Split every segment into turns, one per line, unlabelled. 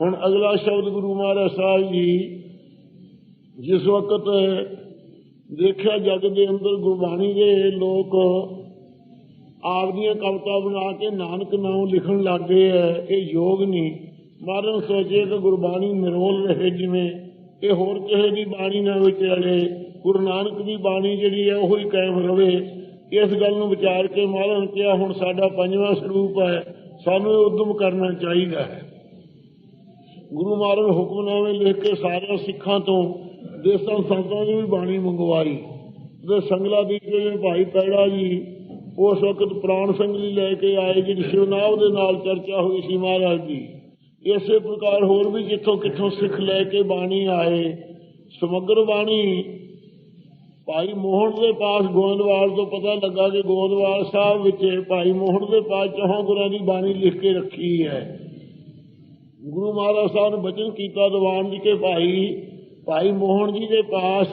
ਹੁਣ ਅਗਲਾ ਸ਼ਬਦ ਗੁਰੂ ਮਹਾਰਾਜ ਸਾਹਿਬ ਜੀ ਜਿਸ ਵਕਤ ਦੇਖਿਆ ਜਗ ਦੇ ਅੰਦਰ ਗੁਰਬਾਣੀ ਦੇ ਲੋਕ ਆਪਦੀਆਂ ਕਵਿਤਾ ਬਣਾ ਕੇ ਨਾਨਕ ਨਾਮ ਲਿਖਣ ਲੱਗੇ ਐ, ਇਹ ਯੋਗ ਨਹੀਂ। ਮਾਰਨ ਸੋਚੇ ਕਿ ਗੁਰਬਾਣੀ ਨਿਰੋਲ ਰਹੇ ਜਿਵੇਂ ਇਹ ਹੋਰ ਕਿਸੇ ਦੀ ਬਾਣੀ ਨਾ ਵਿਚਾਰੇ। ਗੁਰੂ ਨਾਨਕ ਦੀ ਬਾਣੀ ਜਿਹੜੀ ਹੈ ਉਹ ਹੀ ਕਾਇਮ ਰਵੇ। ਇਸ ਗੱਲ ਨੂੰ ਵਿਚਾਰ ਕੇ ਮਾਰਨ ਕਿਹਾ, ਹੁਣ ਸਾਡਾ ਪੰਜਵਾਂ ਸਰੂਪ ਹੈ ਸਾਨੂੰ ਇਹ ਉਦਮ ਕਰਨਾ ਚਾਹੀਦਾ ਹੈ। ਗੁਰੂ ਮਹਾਰਾਜ ਹੁਕਮਨਾਮੇ ਲਿਖ ਕੇ ਸਾਰੇ ਸਿੱਖਾਂ ਤੋਂ, ਦੇਸਾਂ ਸੰਤਾਂ ਦੀ ਵੀ ਬਾਣੀ ਮੰਗਵਾਈ। ਤੇ ਸੰਗਲਾ ਦੀ ਜਿਹੜੇ ਭਾਈ ਪੈੜਾ ਜੀ, ਉਸ ਵਕਤ ਪ੍ਰਾਣ ਸਿੰਘ ਜੀ ਲੈ ਕੇ ਆਏ, ਜਿਹੜੀ ਸ਼ਿਵਨਾਵ ਦੇ ਨਾਲ ਚਰਚਾ ਹੋਈ ਸੀ ਮਹਾਰਾਜ ਦੀ। ਇਸੇ ਪ੍ਰਕਾਰ ਹੋਰ ਵੀ ਜਿੱਥੋਂ ਕਿੱਥੋਂ ਸਿੱਖ ਲੈ ਕੇ ਬਾਣੀ ਆਏ। ਸਮਗਰ ਬਾਣੀ, ਭਾਈ ਮੋਹਨ ਦੇ ਪਾਸ ਗੋਇੰਦਵਾਲ ਤੋਂ ਪਤਾ ਲੱਗਾ ਕਿ ਗੋਇੰਦਵਾਲ ਸਾਹਿਬ ਵਿੱਚ ਭਾਈ ਮੋਹਨ ਦੇ ਪਾਸ ਚੌਹਾਂ ਗੁਰਾਂ ਦੀ ਬਾਣੀ ਲਿਖ ਕੇ ਰੱਖੀ ਹੈ। ਗੁਰੂ ਮਹਾਰਾਜ ਸਾਹਿਬ ਨੇ ਬਚਨ ਕੀਤਾ, ਦੀਵਾਨ ਜੀ ਕੇ ਭਾਈ ਭਾਈ ਮੋਹਨ ਜੀ ਦੇ ਪਾਸ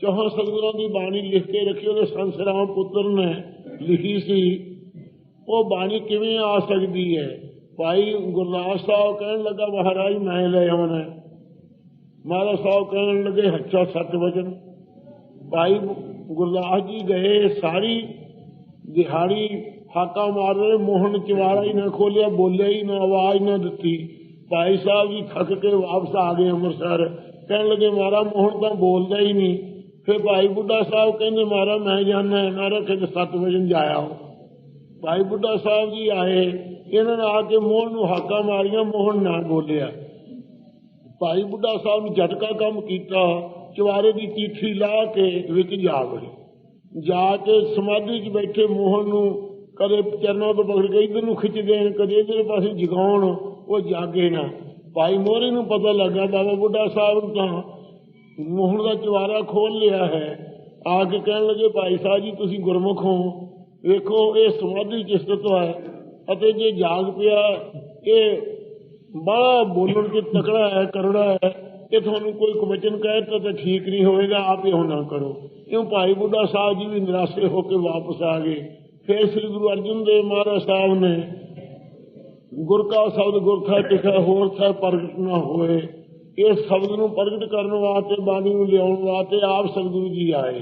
ਚੌਹਾਂ ਸਤਿਗੁਰਾਂ ਦੀ ਬਾਣੀ ਲਿਖ ਕੇ ਰੱਖੀ, ਉਹਦੇ ਸੰਸਰਾਮ ਪੁੱਤਰ ਨੇ ਲਿਖੀ ਸੀ। ਉਹ ਬਾਣੀ ਕਿਵੇਂ ਆ ਸਕਦੀ ਹੈ? ਭਾਈ ਗੁਰਦਾਸ ਸਾਹਿਬ ਕਹਿਣ ਲੱਗਾ, ਮਹਾਰਾਜ, ਮੈਂ ਲੈ ਆਉਣਾ ਮਹਾਰਾਜ ਸਾਹਿਬ ਕਹਿਣ ਲੱਗੇ ਹੱਛਾ ਸੱਤ ਵਚਨ। ਭਾਈ ਗੁਰਦਾਸ ਜੀ ਗਏ, ਸਾਰੀ ਦਿਹਾੜੀ ਹਾਕਾ ਮਾਰ ਰਹੇ, ਮੋਹਨ ਚਵਾੜਾ ਹੀ ਨਾ ਖੋਲਿਆ, ਬੋਲਿਆ ਹੀ ਨਾ, ਆਵਾਜ਼ ਨਾ ਦਿੱਤੀ। ਭਾਈ ਸਾਹਿਬ ਜੀ ਥੱਕ ਕੇ ਵਾਪਸ ਆ ਗਏ ਅੰਮ੍ਰਿਤਸਰ। ਕਹਿਣ ਲੱਗੇ, ਮਾਰਾ, ਮੋਹਨ ਤਾਂ ਬੋਲਦਾ ਹੀ ਨਹੀਂ। ਫਿਰ ਭਾਈ ਬੁੱਢਾ ਸਾਹਿਬ ਕਹਿੰਦੇ, ਮਾਰਾ, ਮੈਂ ਜਾਣਾ ਮਾਰਾ ਕਿ 7 ਵਜੇ ਜਾਇਆ ਭਾਈ ਬੁੱਢਾ ਸਾਹਿਬ ਜੀ ਆਏ, ਇਹਨਾਂ ਨੇ ਆ ਕੇ ਮੋਹਨ ਨੂੰ ਹਾਕਾ ਮਾਰੀਆਂ, ਮੋਹਨ ਨਾ ਬੋਲਿਆ। ਭਾਈ ਬੁੱਢਾ ਸਾਹਿਬ ਨੇ ਝਟਕਾ ਕੰਮ ਕੀਤਾ ਚਵਾਰੇ ਦੀ ਚੀਠੀ ਲਾ ਕੇ ਵਿੱਚ ਜਾ ਵੜੇ। ਜਾ ਕੇ ਸਮਾਧੀ 'ਚ ਬੈਠੇ ਮੋਹਨ ਨੂੰ, ਕਦੇ ਚਰਨਾਂ ਤੋਂ ਪਕੜ ਕੇ ਇਧਰ ਨੂੰ ਖਿੱਚ ਦੇਣ, ਕਦੇ ਇਧਰ ਪਾਸੇ ਜਗਾਉਣ ਉਹ ਜਾਗੇ ਨਾ। ਭਾਈ ਮੋਹਰੇ ਨੂੰ ਪਤਾ ਲੱਗਾ ਬਾਬਾ ਬੁੱਢਾ ਸਾਹਿਬ ਤਾਂ ਮੋਹਨ ਦਾ ਚਵਾਰਾ ਖੋਲ ਲਿਆ ਹੈ। ਆ ਕੇ ਕਹਿਣ ਲੱਗੇ, ਭਾਈ ਸਾਹਿਬ ਜੀ, ਤੁਸੀਂ ਗੁਰਮੁਖ ਹੋ। ਵੇਖੋ, ਇਹ ਸਮਾਧੀ ਚ ਸਥਿਤ ਹੈ। ਅਤੇ ਜੇ ਜਾਗ ਪਿਆ, ਇਹ ਬੜਾ ਬੋਲਣ ਚ ਤਕੜਾ ਹੈ, ਕਰੜਾ ਹੈ। ਇਹ ਤੁਹਾਨੂੰ ਕੋਈ ਕਵਚਨ ਕਹੇ ਤਾਂ ਠੀਕ ਨਹੀਂ ਹੋਵੇਗਾ, ਆਪ ਇਹ ਨਾ ਕਰੋ। ਕਿਉਂ ਭਾਈ ਬੁੱਢਾ ਸਾਹਿਬ ਜੀ ਵੀ ਨਿਰਾਸ਼ੇ ਹੋ ਕੇ ਵਾਪਸ ਆ ਗਏ। ਫਿਰ ਸ੍ਰੀ ਗੁਰੂ ਅਰਜਨ ਦੇਵ ਮਹਾਰਾਜ ਸਾਹਿਬ ਨੇ ਗੁਰ ਕਾ ਸ਼ਬਦ ਗੁਰਖਾ ਟਿਕਾ ਹੋਰ ਥਾ ਪ੍ਰਗਟ ਨਾ ਹੋਏ। ਇਸ ਸ਼ਬਦ ਨੂੰ ਪ੍ਰਗਟ ਕਰਨ ਵਾਸਤੇ, ਬਾਣੀ ਨੂੰ ਲਿਆਉਣ ਵਾਸਤੇ ਆਪ ਸਤਿਗੁਰੂ ਜੀ ਆਏ।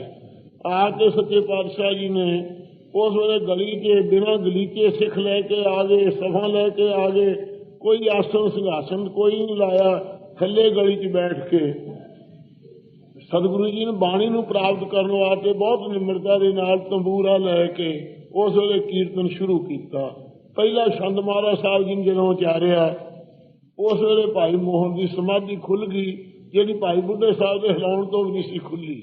ਆ ਕੇ ਸੱਚੇ ਪਾਤਸ਼ਾਹ ਜੀ ਨੇ ਉਸ ਵੇਲੇ ਗਲੀ 'ਚ ਬਿਨਾਂ ਗਲੀਚੇ ਸਿੱਖ ਲੈ ਕੇ ਆ ਗਏ, ਸਭਾ ਲੈ ਕੇ ਆ ਗਏ। ਕੋਈ ਆਸਣ ਸਿੰਘਾਸਨ ਕੋਈ ਨਹੀਂ ਲਾਇਆ, ਥੱਲੇ ਗਲੀ 'ਚ ਬੈਠ ਕੇ। ਸਤਿਗੁਰੂ ਜੀ ਨੇ ਬਾਣੀ ਨੂੰ ਪ੍ਰਾਪਤ ਕਰਨ ਵਾਸਤੇ ਬਹੁਤ ਨਿਮਰਤਾ ਦੇ ਨਾਲ ਤੰਬੂਰਾ ਲੈ ਕੇ ਉਸ ਵੇਲੇ ਕੀਰਤਨ ਸ਼ੁਰੂ ਕੀਤਾ। ਪਹਿਲਾ ਛੰਦ ਮਹਾਰਾਜ ਸਾਹਿਬ ਜੀ ਜਦੋਂ ਉਚਾਰਿਆ, ਉਸ ਵੇਲੇ ਭਾਈ ਮੋਹਨ ਦੀ ਸਮਾਧੀ ਖੁੱਲ ਗਈ, ਜਿਹੜੀ ਭਾਈ ਬੁੱਢੇ ਸਾਹਿਬ ਦੇ ਹਿਲਾਉਣ ਤੋਂ ਵੀ ਨਹੀਂ ਸੀ ਖੁੱਲੀ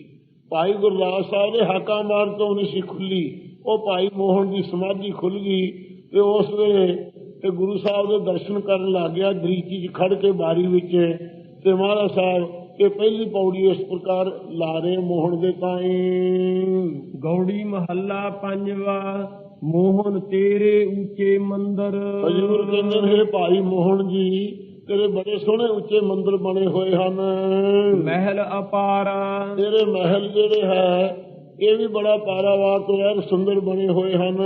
ਭਾਈ ਗੁਰਦਾਸ ਸਾਹਿਬ ਦੇ ਹਾਕਾ ਮਾਰ ਤੋਂ ਨਹੀਂ ਸੀ ਖੁੱਲੀ ਉਹ ਭਾਈ ਮੋਹਨ ਦੀ ਸਮਾਧੀ ਖੁੱਲ ਗਈ ਤੇ ਉਸ ਵੇਲੇ ਤੇ ਗੁਰੂ ਸਾਹਿਬ ਦੇ ਦਰਸ਼ਨ ਕਰਨ ਲੱਗ ਗਿਆ ਦਰੀਚੀ 'ਚ ਖੜ ਕੇ ਬਾਰੀ ਵਿੱਚ ਤੇ ਮਹਾਰਾਜ ਸਾਹਿਬ ਇਹ ਪਹਿਲੀ ਪੌੜੀ ਇਸ ਪ੍ਰਕਾਰ ਲਾ ਰਹੇ ਮੋਹਨ ਦੇ ਤਾਈਂ
ਗੌੜੀ ਮਹੱਲਾ ਪੰਜਵਾ ਮੋਹਨ ਤੇਰੇ ਉੱਚੇ ਮੰਦਰ।
ਹਜ਼ੂਰ ਕਹਿੰਦੇ ਨੇ ਭਾਈ ਮੋਹਨ ਜੀ ਤੇਰੇ ਬੜੇ ਸੋਹਣੇ ਉੱਚੇ ਮੰਦਰ ਬਣੇ ਹੋਏ ਹਨ।
ਮਹਿਲ ਅਪਾਰਾ।
ਤੇਰੇ ਮਹਿਲ ਜਿਹੜੇ ਹੈ ਇਹ ਵੀ ਬੜਾ ਪਾਰਾਵਾਰ ਤੋਂ ਯਾਰ ਸੁੰਦਰ ਬਣੇ ਹੋਏ ਹਨ।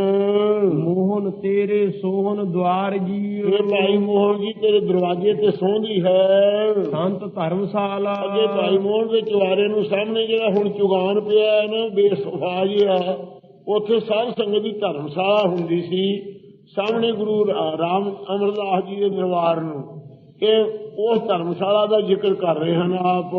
ਮੋਹਨ ਤੇਰੇ ਸੋਹਣ ਦਵਾਰ ਜੀ
ਇਹ ਭਾਈ ਮੋਹਨ ਜੀ ਤੇਰੇ ਦਰਵਾਜ਼ੇ ਤੇ ਸੌਂਦੀ ਹੈ।
ਸੰਤ ਧਰਮਸ਼ਾਲਾ।
ਅੱਗੇ ਭਾਈ ਮੋਹਨ ਦੇ ਚੁਆਰੇ ਨੂੰ ਸਾਹਮਣੇ ਜਿਹੜਾ ਹੁਣ ਚੁਗਾਨ ਪਿਆ ਹੈ ਨਾ ਬੇਸਫਾ ਜਿਹਾ। ਉੱਥੇ ਸਾਧ ਸੰਗਤ ਦੀ ਧਰਮਸ਼ਾਲਾ ਹੁੰਦੀ ਸੀ। ਸਾਹਮਣੇ ਗੁਰੂ ਰਾਮ ਅਮਰਦਾਸ ਜੀ ਦੇ ਦਰਬਾਰ ਨੂੰ ਇਹ ਉਸ ਧਰਮਸ਼ਾਲਾ ਦਾ ਜ਼ਿਕਰ ਕਰ ਰਹੇ ਹਨ ਆਪ।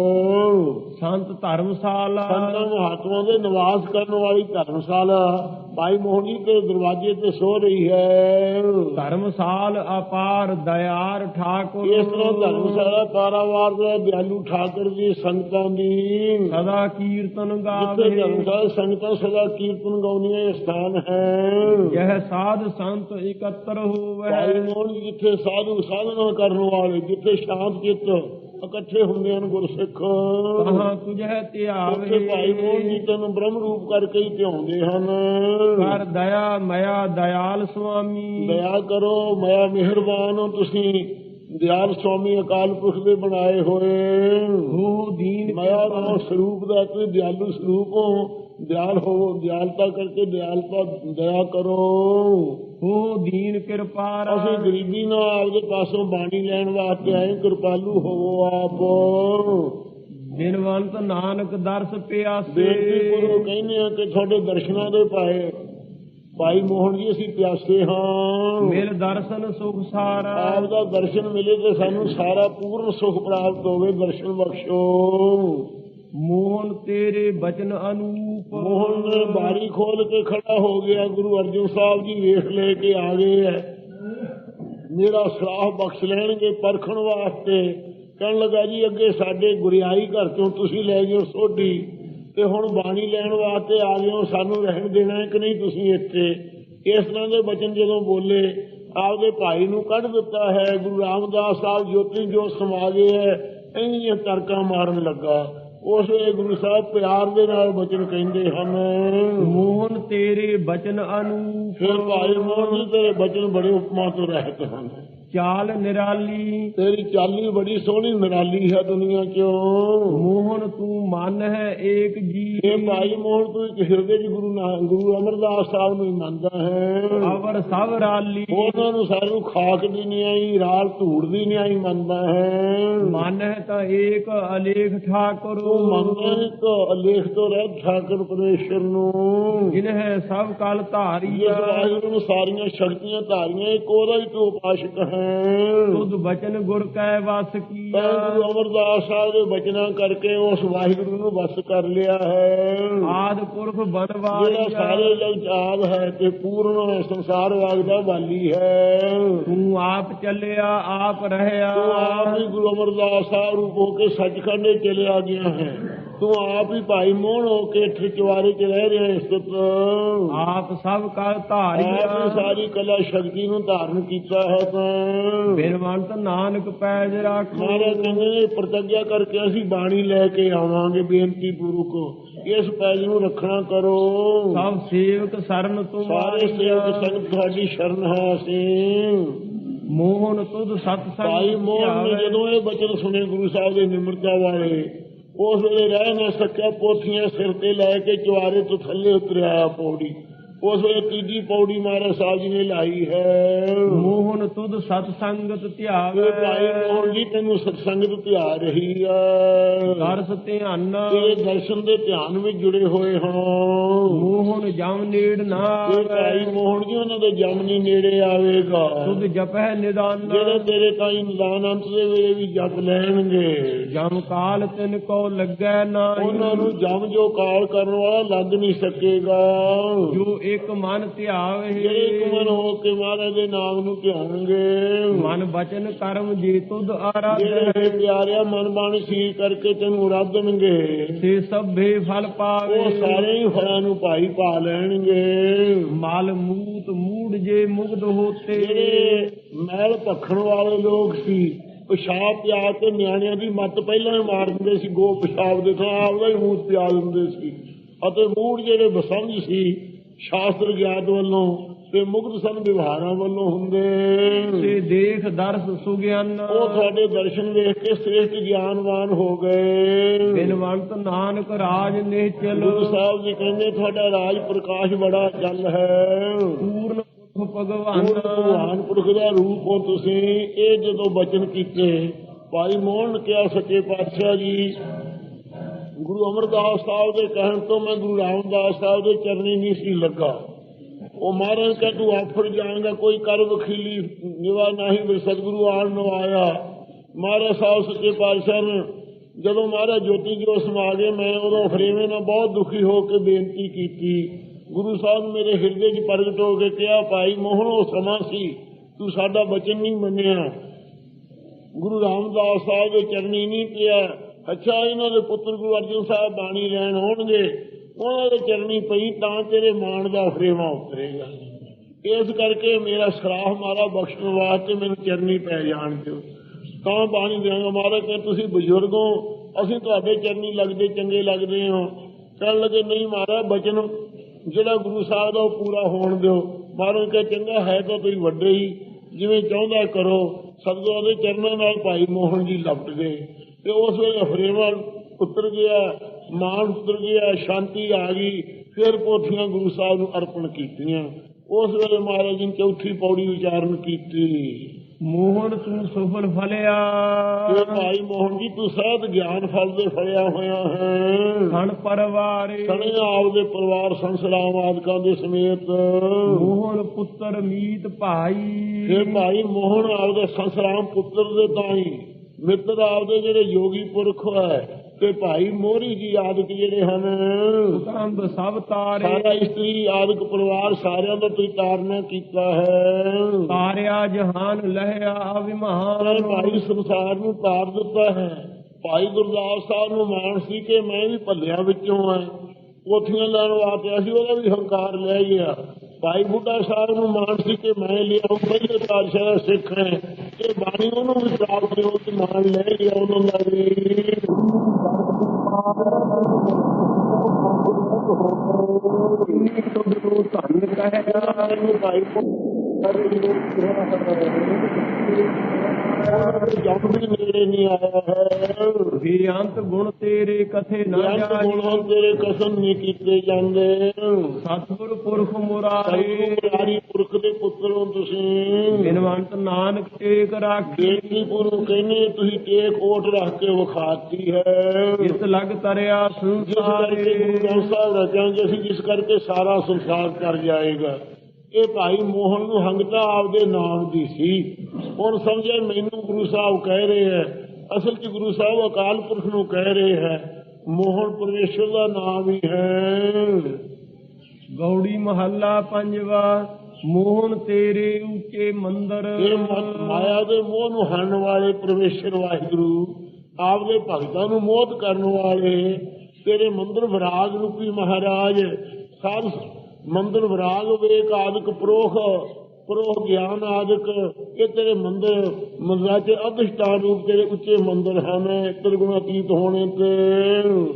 ਸੰਤ ਧਰਮਸ਼ਾਲਾ।
ਸੰਤਾਂ ਮਹਾਤਮਾ ਦੇ ਨਿਵਾਸ ਕਰਨ ਵਾਲੀ ਧਰਮਸ਼ਾਲਾ। ਭਾਈ ਮੋਹਨ ਦੇ ਦਰਵਾਜ਼ੇ ਤੇ ਸੋ ਰਹੀ ਹੈ।
ਧਰਮਸਾਲ ਅਪਾਰ ਦਇਆਰ ਠਾਕੁਰ।
ਇਸ ਤਰ੍ਹਾਂ ਧਰਮਸ਼ਾਲਾ ਪਾਰਾਵਾਰ ਦਾ ਦਿਆਲੂ ਠਾਕਰ ਦੀ ਸੰਗਤਾਂ ਦੀ।
ਸਦਾ ਕੀਰਤਨ ਗਾਵੇ।
ਧਰਮਸ਼ਾਲਾ ਸੰਗਤਾਂ ਸਦਾ ਕੀਰਤਨ ਗਾਉਂਦੀਆਂ ਇਹ ਸਥਾਨ ਹੈ।
ਯਹ ਸਾਧ ਸੰਤ ਇਕੱਤਰ ਹੋਵੇ।
ਭਾਈ ਮੋਹਨ ਜਿੱਥੇ ਸਾਧੂ ਸਾਧਨਾ ਕਰਨ ਵਾਲੇ ਜਿੱਥੇ ਸ਼ਾਂਤ ਚਿੱਤ ਇਕੱਠੇ ਹੁੰਦੇ ਹਨ ਗੁਰਸਿੱਖ।
ਕਹਾਂ ਤੁਝੇ
ਉੱਥੇ ਭਾਈ ਮੋਹਨ ਜੀ
ਧਿਆਵੇ
ਤੈਨੂੰ ਬ੍ਰਹਮ ਰੂਪ ਕਰਕੇ ਹੀ ਧਿਆਉਂਦੇ ਹਨ।
ਕਰ ਦਇਆ ਮਇਆ ਦਇਆਲ ਸੁਆਮੀ।
ਦਇਆ ਕਰੋ ਮੈਂ ਮਿਹਰਬਾਨ ਹਾਂ ਤੁਸੀਂ ਦਿਆਲ ਸੁਆਮੀ ਅਕਾਲ ਪੁਰਖ ਦੇ ਬਣਾਏ ਹੋਏ।
ਹੋ ਦੀਨ
ਮਾਇਆ ਦਾ ਸਰੂਪ ਦਾ ਤੁਸੀਂ ਦਿਆਲੂ ਸਰੂਪ ਹੋ। ਦਿਆਲ ਹੋ ਦਿਆਲਤਾ ਕਰਕੇ ਦਿਆਲਤਾ ਦਇਆ ਕਰੋ।
ਹੋ ਦੀਨ ਕਿਰਪਾਰਾ
ਅਸੀਂ ਗਰੀਬੀ ਨਾਲ ਆਪਦੇ ਪਾਸੋਂ ਬਾਣੀ ਲੈਣ ਵਾਸਤੇ ਆਏ ਕਿਰਪਾਲੂ ਹੋਵੋ ਆਪ।
ਬਿਨਵੰਤ ਨਾਨਕ ਦਰਸ ਪਿਆਸੇ।
ਬੇਨਤੀ ਕਰੋ ਕਹਿੰਦੇ ਆ ਕਿ ਤੁਹਾਡੇ ਦਰਸ਼ਨਾਂ ਦੇ ਪਾਏ ਭਾਈ ਮੋਹਨ ਜੀ ਅਸੀਂ ਪਿਆਸੇ ਹਾਂ।
ਮਿਲ ਦਰਸ਼ਨ ਸੁਖ ਸਾਰਾ।
ਆਪ ਦਾ ਦਰਸ਼ਨ ਮਿਲੇ ਤੇ ਸਾਨੂੰ ਸਾਰਾ ਪੂਰਨ ਸੁਖ ਪ੍ਰਾਪਤ ਹੋਵੇ ਦਰਸ਼ਨ ਬਖਸ਼ੋ।
ਮੋਹਨ ਤੇਰੇ ਬਚਨ ਅਨੂਪ।
ਮੋਹਨ ਬਾਰੀ ਖੋਲ ਕੇ ਖੜਾ ਹੋ ਗਿਆ, ਗੁਰੂ ਅਰਜਨ ਸਾਹਿਬ ਜੀ ਵੇਖ ਲੈ ਕੇ ਆ ਗਏ ਐ। ਮੇਰਾ ਸਲਾਹ ਬਖਸ਼ ਲੈਣਗੇ ਪਰਖਣ ਵਾਸਤੇ। ਕਹਿਣ ਲੱਗਾ ਜੀ, ਅੱਗੇ ਸਾਡੇ ਗੁਰਿਆਈ ਘਰ ਚੋਂ ਤੁਸੀਂ ਲੈ ਗਏ ਸੋਢੀ ਤੇ ਹੁਣ ਬਾਣੀ ਲੈਣ ਵਾਸਤੇ ਆ ਗਏ ਹੋ ਸਾਨੂੰ ਰਹਿਣ ਦੇਣਾ ਕਿ ਨਹੀਂ ਤੁਸੀਂ ਇੱਥੇ? ਇਸ ਤਰ੍ਹਾਂ ਦੇ ਬਚਨ ਜਦੋਂ ਬੋਲੇ, ਆਪਦੇ ਭਾਈ ਨੂੰ ਕੱਢ ਦਿੱਤਾ ਹੈ, ਗੁਰੂ ਰਾਮਦਾਸ ਸਾਹਿਬ ਜੋਤੀ ਜੋ ਸਮਾ ਗਏ ਹੈ ਇੰਨੀਆਂ ਤਰਕਾਂ ਮਾਰਨ ਲੱਗਾ। ਉਸ ਵੇਲੇ ਗੁਰੂ ਸਾਹਿਬ ਪਿਆਰ ਦੇ ਨਾਲ ਬਚਨ ਕਹਿੰਦੇ ਹਨ।
ਮੋਹਨ ਤੇਰੇ ਬਚਨ ਅਨੂਪ।
ਫਿਰ ਭਾਈ ਮੋਹਨ ਜੀ ਤੇਰੇ ਬਚਨ ਬੜੇ ਉਪਮਾ ਤੋਂ ਰਹਿਤ ਹਨ।
ਚਾਲ ਨਿਰਾਲੀ।
ਤੇਰੀ ਚਾਲੀ ਬੜੀ ਸੋਹਣੀ ਨਿਰਾਲੀ ਹੈ ਦੁਨੀਆ ਚੋਂ।
ਮੋਹਨ ਤੂੰ ਮਨ ਹੈ ਏਕ ਜੀ
ਇਹ ਭਾਈ ਮੋਹਨ ਤੂੰ ਇੱਕ ਹਿਰਦੇ 'ਚ ਗੁਰੂ ਨਾਨਕ ਗੁਰੂ ਅਮਰਦਾਸ ਸਾਹਿਬ ਨੂੰ ਹੀ ਮੰਨਦਾ ਹੈ।
ਅਵਰ ਸਭ ਰਾਲੀ।
ਉਹਨਾਂ ਨੂੰ ਸਾਰਿਆਂ ਨੂੰ ਖਾਕ ਦੀ ਨਹੀਂ ਆਈ ਰਾਲ ਧੂੜ ਦੀ ਨਹੀਂ ਆਈ ਮੰਨਦਾ ਹੈ।
ਮਨ ਹੈ ਤਾਂ ਏਕ ਅਲੇਖ ਠਾਕੁਰ।
ਤੂੰ ਮੰਨਦਾ ਇੱਕ ਅਲੇਖ ਤੋਂ ਰਹਿ ਠਾਕਰ ਪਰਮੇਸ਼ਰ ਨੂੰ।
ਜਿਨ ਹੈ ਸਭ ਕਲ ਧਾਰੀਆ।
ਵਾਹਿਗੁਰੂ ਨੂੰ ਸਾਰੀਆਂ ਸ਼ਕਤੀਆਂ ਧਾਰੀਆਂ ਇੱਕ ਉਹਦਾ ਹੀ ਤੂੰ ਉਪਾਸ਼ਕ ਹੈ।
ਤੁਧ ਬਚਨ ਗੁਰ ਕੈ ਵਸ ਕੀਆ।
ਗੁਰੂ ਅਮਰਦਾਸ ਸਾਹਿਬ ਦੇ ਬਚਨਾਂ ਕਰਕੇ ਉਸ ਵਾਹਿਗੁਰੂ ਨੂੰ ਵਸ ਕਰ ਲਿਆ ਹੈ।
ਆਦ ਪੁਰਖ
ਜਿਹੜਾ
ਬਨਵਾਰੀਆ
ਸਾਰੇ ਜਗ ਆਦ ਹੈ ਤੇ ਪੂਰਨ ਸੰਸਾਰ ਵਾਗ ਦਾ ਵਾਲੀ ਹੈ।
ਤੂੰ ਆਪ ਚੱਲਿਆ ਆਪ ਰਹਿਆ।
ਤੂੰ ਆਪ ਹੀ ਗੁਰੂ ਅਮਰਦਾਸ ਸਾਹਿਬ ਰੂਪ ਹੋ ਕੇ ਸੱਚਖੰਡੇ ਚਲਿਆ ਗਿਆ ਹੈ। ਤੂੰ ਆਪ ਹੀ ਭਾਈ ਮੋਹਣ ਹੋ ਕੇ ਇੱਥੇ ਚਵਾਰੇ 'ਚ ਰਹਿ ਰਿਹਾ ਇਸ ਸਤ
ਆਪ ਸਭ ਕਲ
ਆਪ ਹੀ
ਧਾਰੀਆ
ਸਾਰੀ ਕਲਾ ਸ਼ਕਤੀ ਨੂੰ ਧਾਰਨ ਕੀਤਾ ਹੈ ਤਾਂ।
ਬਿਨਵੰਤ ਨਾਨਕ ਪੈਜ ਰੱਖ।
ਮਹਾਰਾਜ ਕਹਿੰਦੇ ਪ੍ਰਤੱਗਿਆ ਕਰਕੇ ਅਸੀਂ ਬਾਣੀ ਲੈ ਕੇ ਆਵਾਂਗੇ ਬੇਨਤੀ ਪੂਰਵਕ। ਇਸ ਪੈਜ ਨੂੰ ਰੱਖਣਾ ਕਰੋ।
ਸਭ ਸੇਵਕ ਸਰਨ
ਸਾਰੇ
ਤੁਮਾਰੀ
ਸੇਵਕ ਸੰਗਤ ਤੁਹਾਡੀ ਸ਼ਰਨ ਹੈ ਅਸੀਂ
ਮੋਹਨ ਤੁਧ ਸਤ
ਭਾਈ
ਸੰਗ
ਮੋਹਨ ਨੇ ਜਦੋਂ ਇਹ ਬਚਨ ਸੁਣੇ ਗੁਰੂ ਸਾਹਿਬ ਦੇ ਨਿਮਰਤਾ ਵਾਲੇ ਉਸ ਵੇਲੇ ਰਹਿ ਨਾ ਸਕਿਆ, ਪੋਥੀਆਂ ਸਿਰ ਤੇ ਲੈ ਕੇ ਚਵਾਰੇ ਤੋਂ ਥੱਲੇ ਉਤਰਿਆ ਪੌੜੀ ਉਸ ਵੇਲੇ ਤੀਜੀ ਪੌੜੀ ਮਹਾਰਾਜ ਸਾਹਿਬ ਜੀ ਨੇ ਲਾਈ ਹੈ।
ਮੋਹਨ ਤੁਧ ਸਤ ਸੰਗਤ ਧਿਆਵੇ
ਭਾਈ ਮੋਹਨ ਜੀ ਤੈਨੂੰ ਸਤਸੰਗਤ ਧਿਆ ਰਹੀ ਹੈ।
ਦਰਸ ਧਿਆਨ
ਤੇਰੇ ਦਰਸ਼ਨ ਦੇ ਧਿਆਨ ਵਿੱਚ ਜੁੜੇ ਹੋਏ ਹਾਂ।
ਮੋਹਨ ਜਮ ਨੇੜ ਨਾ
ਭਾਈ ਮੋਹਨ ਜੀ ਉਹਨਾਂ ਦੇ ਜਮ ਨਹੀਂ ਨੇੜੇ ਆਵੇਗਾ।
ਤੁਧ ਜਪੈ ਨਿਦਾਨ
ਜਿਹੜੇ ਤੇਰੇ ਤਾਈ ਨਿਦਾਨ ਅੰਤ ਦੇ ਵੇਲੇ ਵੀ ਜਪ ਲੈਣਗੇ।
ਜਮ ਕਾਲ ਤਿਨ ਕੋ ਲੱਗੈ ਨਾ
ਉਹਨਾਂ ਨੂੰ ਜਮ ਜੋ ਕਾਲ ਕਰਨ ਵਾਲਾ ਲੱਗ ਨਹੀਂ ਸਕੇਗਾ।
ਜੋ ਇੱਕ ਮਨ ਧਿਆਵੇ।
ਜਿਹੜੇ ਕੁਮਨ ਹੋ ਕੇ ਮਹਾਰਾਜ ਦੇ ਨਾਮ ਨੂੰ ਧਿਆਉਣਗੇ
ਮਨ ਬਚਨ ਕਰਮ ਜੇ ਤੁਧ ਆਰਾਧ
ਜਿਹੜੇ ਇਹ ਪਿਆਰਿਆ ਮਨ ਬਾਣੀ ਸੀ ਕਰਕੇ ਤੈਨੂੰ ਉਰਾਧਣਗੇ
ਸੇ ਸਭੇ ਫਲ
ਉਹ
ਪਾਵੇ
ਸਾਰੇ ਹੀ ਫਲਾਂ ਨੂੰ ਭਾਈ ਪਾ ਲੈਣਗੇ।
ਮਲ ਮੂਤ ਮੂੜ ਜੇ ਮੁਗਧ ਹੋਤੇ।
ਜਿਹੜੇ ਮਹਿਲ ਭਖਣ ਵਾਲੇ ਲੋਕ ਸੀ ਪਿਸ਼ਾਬ ਪਿਆ ਕੇ ਨਿਆਣਿਆਂ ਦੀ ਮੱਤ ਪਹਿਲਾਂ ਹੀ ਮਾਰ ਦਿੰਦੇ ਸੀ। ਗੋ ਪਿਸ਼ਾਬ ਦੇ ਥਾਂ ਆਪਦਾ ਹੀ ਮੂਤ ਪਿਆ ਦਿੰਦੇ ਸੀ। ਅਤੇ ਮੂੜ ਜਿਹੜੇ ਬਸੰਜ ਸੀ ਸ਼ਾਸਤਰ ਗਿਆਨ ਵੱਲੋਂ ਤੇ ਮੁਕਤ ਸਨ ਵਿਵਹਾਰਾਂ ਵੱਲੋਂ ਹੁੰਦੇ।
ਸੇ ਦੇਖ ਦਰਸ ਸੁਗਿਆਨ।
ਉਹ ਤੁਹਾਡੇ ਦਰਸ਼ਨ ਵੇਖ ਕੇ ਸ੍ਰੇਸ਼ਟ ਗਿਆਨਵਾਨ ਹੋ ਗਏ।
ਬਿਨਵੰਤ ਨਾਨਕ ਰਾਜ ਨਿਹਚਲ
ਗੁਰੂ ਸਾਹਿਬ ਜੀ ਕਹਿੰਦੇ ਤੁਹਾਡਾ ਰਾਜ ਪ੍ਰਕਾਸ਼ ਬੜਾ ਚੱਲ ਹੈ।
ਪੂਰਨ ਪੁਰਖ ਭਗਵਾਨ।
ਭਗਵਾਨ ਪੁਰਖ ਦਾ ਰੂਪ ਹੋ ਤੁਸੀਂ। ਇਹ ਜਦੋਂ ਬਚਨ ਕੀਤੇ ਭਾਈ ਮੋਹਨ ਨੇ ਕਿਹਾ ਸੱਚੇ ਪਾਤਸ਼ਾਹ ਜੀ ਗੁਰੂ ਅਮਰਦਾਸ ਸਾਹਿਬ ਦੇ ਕਹਿਣ ਤੋਂ ਮੈਂ ਗੁਰੂ ਰਾਮਦਾਸ ਸਾਹਿਬ ਦੇ ਚਰਨੀ ਨਹੀਂ ਸੀ ਲੱਗਾ। ਉਹ ਮਹਾਰਾਜ ਕਹ ਤੂੰ ਆਫਰ ਜਾਏਗਾ, ਕੋਈ ਕਰ ਵਖੀਲੀ ਨਿਵਾ ਨਹੀਂ ਵੀ ਸਤਿਗੁਰੂ ਆਣ ਨੂੰ ਆਇਆ। ਮਹਾਰਾਜ ਸਾਹਿਬ ਸੱਚੇ ਪਾਤਸ਼ਾਹ ਨੇ ਜਦੋਂ ਮਹਾਰਾਜ ਜੋਤੀ ਜੋ ਸਮਾ ਗਏ, ਮੈਂ ਉਦੋਂ ਫਰੇਵੇਂ ਨਾਲ ਬਹੁਤ ਦੁਖੀ ਹੋ ਕੇ ਬੇਨਤੀ ਕੀਤੀ। ਗੁਰੂ ਸਾਹਿਬ ਮੇਰੇ ਹਿਰਦੇ 'ਚ ਪ੍ਰਗਟ ਹੋ ਕੇ ਕਿਹਾ, ਭਾਈ ਮੋਹਨ ਉਹ ਸਮਾਂ ਸੀ, ਤੂੰ ਸਾਡਾ ਬਚਨ ਨਹੀਂ ਮੰਨਿਆ। ਗੁਰੂ ਰਾਮਦਾਸ ਸਾਹਿਬ ਦੇ ਚਰਨੀ ਨਹੀਂ ਪਿਆ। ਅੱਛਾ, ਇਹਨਾਂ ਦੇ ਪੁੱਤਰ ਗੁਰੂ ਅਰਜਨ ਸਾਹਿਬ ਬਾਣੀ ਲੈਣ ਆਉਣਗੇ ਉਹਨਾਂ ਦੇ ਚਰਨੀ ਪਈ ਤਾਂ ਤੇਰੇ ਮਾਣ ਦਾ ਫਰੇਵਾ ਉਤਰੇਗਾ। ਇਸ ਕਰਕੇ ਮੇਰਾ ਸਰਾਹ ਮਾਰਾ ਬਖਸ਼ਣ ਵਾਸਤੇ ਮੈਨੂੰ ਚਰਨੀ ਪੈ ਜਾਣ ਦਿਓ। ਤਾਂ ਬਾਣੀ ਦੇਵਾਂਗਾ ਮਹਾਰਾਜ ਕਿ ਤੁਸੀਂ ਬਜ਼ੁਰਗ ਹੋ, ਅਸੀਂ ਤੁਹਾਡੇ ਚਰਨੀ ਲੱਗਦੇ, ਚੰਗੇ ਲੱਗਦੇ ਹਾਂ। ਕਹਿਣ ਲੱਗੇ, ਨਹੀਂ ਮਹਾਰਾਜ, ਬਚਨ ਜਿਹੜਾ ਗੁਰੂ ਸਾਹਿਬ ਦਾ ਉਹ ਪੂਰਾ ਹੋਣ ਦਿਓ। ਮਹਾਰਾਜ ਕਹੇ, ਚੰਗਾ, ਹੈ ਤਾਂ ਤੁਸੀਂ ਵੱਡੇ ਹੀ। ਜਿਵੇਂ ਚਾਹੁੰਦਾ ਕਰੋ। ਸਤਿਗੁਰਾਂ ਦੇ ਚਰਨਾਂ ਨਾਲ ਭਾਈ ਮੋਹਨ ਜੀ ਲਪਟ ਗਏ ਤੇ ਉਸ ਵੇਲੇ ਫਰੇਵਾ ਉਤਰ ਗਿਆ ਮਾਨ ਉਤਰ ਗਿਆ ਸ਼ਾਂਤੀ ਆ ਗਈ ਫਿਰ ਪੋਥੀਆਂ ਗੁਰੂ ਸਾਹਿਬ ਨੂੰ ਅਰਪਣ ਕੀਤੀਆਂ। ਉਸ ਵੇਲੇ ਮਹਾਰਾਜ ਜੀ ਨੇ ਚੌਥੀ ਪੌੜੀ ਉਚਾਰਨ ਕੀਤੀ।
ਮੋਹਨ ਤੂੰ ਸਫਲ ਫਲਿਆ।
ਇਹ ਭਾਈ ਮੋਹਨ ਜੀ ਤੂੰ ਸਹਿਤ ਗਿਆਨ ਫਲ ਦੇ ਫੜਿਆ ਹੋਇਆ ਹੈ।
ਸਣ ਪਰਵਾਰੇ।
ਸਣੇ ਆਪਦੇ ਪਰਿਵਾਰ ਸੰਸਰਾਮ ਆਦਿਕਾਂ ਦੇ ਸਮੇਤ।
ਮੋਹਨ ਪੁੱਤਰ ਮੀਤ ਭਾਈ।
ਇਹ ਭਾਈ ਮੋਹਨ ਆਪਦੇ ਸੰਸਰਾਮ ਪੁੱਤਰ ਦੇ ਤਾਈ ਮਿੱਤਰ ਆਪਦੇ ਜਿਹੜੇ ਯੋਗੀ ਪੁਰਖ ਹੈ ਤੇ ਭਾਈ ਮੋਹਰੀ ਜੀ ਆਦਿਕ ਜਿਹੜੇ ਹਨ।
ਕੰਬ ਸਭ ਤਾਰੇ।
ਸਾਰਾ ਇਸਤਰੀ ਆਦਿਕ ਪਰਿਵਾਰ ਸਾਰਿਆਂ ਦਾ ਤੁਸੀਂ ਤਾਰਨਾ ਕੀਤਾ ਹੈ।
ਤਾਰਿਆ ਜਹਾਨ ਲਹਿਆ ਅਭਿਮਾਨ
ਭਾਈ ਸੰਸਾਰ ਨੂੰ ਤਾਰ ਦਿੱਤਾ ਹੈ। ਭਾਈ ਗੁਰਦਾਸ ਸਾਹਿਬ ਨੂੰ ਮਾਣ ਸੀ ਕਿ ਮੈਂ ਵੀ ਭੱਲਿਆਂ ਵਿੱਚੋਂ ਆ ਕੋਠੀਆਂ ਲੈਣ ਵਾਸਤੇ ਅਸੀਂ ਉਹਦਾ ਵੀ ਹੰਕਾਰ ਲੈ ਗਿਆ ਭਾਈ ਬੁੱਢਾ ਸਾਹਿਬ ਨੂੰ ਮਾਣ ਸੀ ਕਿ ਮੈਂ ਲਿਆਉਂ ਪਹਿਲੇ ਪਾਤਸ਼ਾਹ ਦਾ ਸਿੱਖ ਹੈ। ਇਹ ਬਾਣੀ ਉਹਨੂੰ ਵੀ ਪ੍ਰਾਪਤ ਹੋ ਕੇ ਮਾਣ ਲੈ ਗਿਆ ਉਹਨਾਂ ਦਾ ਵੀ।
ਧਨ ਕਹਿਆ
ਮੈਨੂੰ ਭਾਈ ਜੰਮ ਵੀ ਨੇੜੇ ਨਹੀਂ ਆਇਆ ਹੈ।
ਬੇਅੰਤ ਗੁਣ ਤੇਰੇ ਕਥੇ ਨਾ ਜਾਈ
ਗੁਣਾਂ ਤੇਰੇ ਕਸਮ ਨਹੀਂ ਕੀਤੇ ਜਾਂਦੇ।
ਸਤਿਗੁਰ ਪੁਰਖ ਮੁਰਾਰੇ।
ਸਤਿਗੁਰੂ ਪੁਰਖ ਦੇ ਪੁੱਤਰ ਹੋ ਤੁਸੀਂ।
ਬਿਨਵੰਤ ਨਾਨਕ ਟੇਕ ਰਾਖੀ।
ਬੇਟੀ ਗੁਰੂ ਕਹਿੰਦੇ ਤੁਸੀਂ ਟੇਕ ਓਟ ਰੱਖ ਕੇ ਵਿਖਾਤੀ ਹੈ।
ਜਿਸ ਲਗ ਤਰਿਆ
ਗੁਰੂ
ਸੰਸਾਰੇ।
ਗ੍ਰੰਥ ਸਾਹਿਬ ਰਚਾਂਗੇ ਅਸੀਂ ਜਿਸ ਕਰਕੇ ਸਾਰਾ ਸੰਸਾਰ ਕਰ ਜਾਏਗਾ। ਇਹ ਭਾਈ ਮੋਹਨ ਨੂੰ ਹੰਗਤਾ ਆਪਦੇ ਨਾਮ ਦੀ ਸੀ। ਹੁਣ ਸਮਝੇ ਮੈਨੂੰ ਗੁਰੂ ਸਾਹਿਬ ਕਹਿ ਰਹੇ ਹੈ ਅਸਲ 'ਚ ਗੁਰੂ ਸਾਹਿਬ ਅਕਾਲ ਪੁਰਖ ਨੂੰ ਕਹਿ ਰਹੇ ਹੈ ਮੋਹਨ ਪਰਮੇਸ਼ਰ ਦਾ ਨਾਮ ਹੀ ਹੈ।
ਗੌੜੀ ਮਹੱਲਾ ਪੰਜਵਾ ਮੋਹਨ ਤੇਰੇ ਉੱਚੇ ਮੰਦਰ।
ਇਹ ਮਾਇਆ ਦੇ ਮੋਹ ਨੂੰ ਹਰਨ ਵਾਲੇ ਪਰਮੇਸ਼ਰ ਵਾਹਿਗੁਰੂ ਆਪਦੇ ਭਗਤਾਂ ਨੂੰ ਮੋਹਤ ਕਰਨ ਵਾਲੇ ਤੇਰੇ ਮੰਦਰ ਵਿਰਾਗ ਰੂਪੀ ਮਹਾਰਾਜ ਸਾਧ ਮੰਦਰ ਵਿਰਾਗ ਵੇਕ ਆਦਿਕ ਪ੍ਰੋਖ ਪ੍ਰੋਖ ਗਿਆਨ ਆਦਿਕ ਇਹ ਤੇਰੇ ਮੰਦਰ ਮੰਦਰਾਂ ਚ ਅਧਿਸ਼ਟਾਨ ਰੂਪ ਤੇਰੇ ਉੱਚੇ ਮੰਦਰ ਹਨ ਤਿਰਗੁਣਾਤੀਤ ਹੋਣੇ ਤੇ।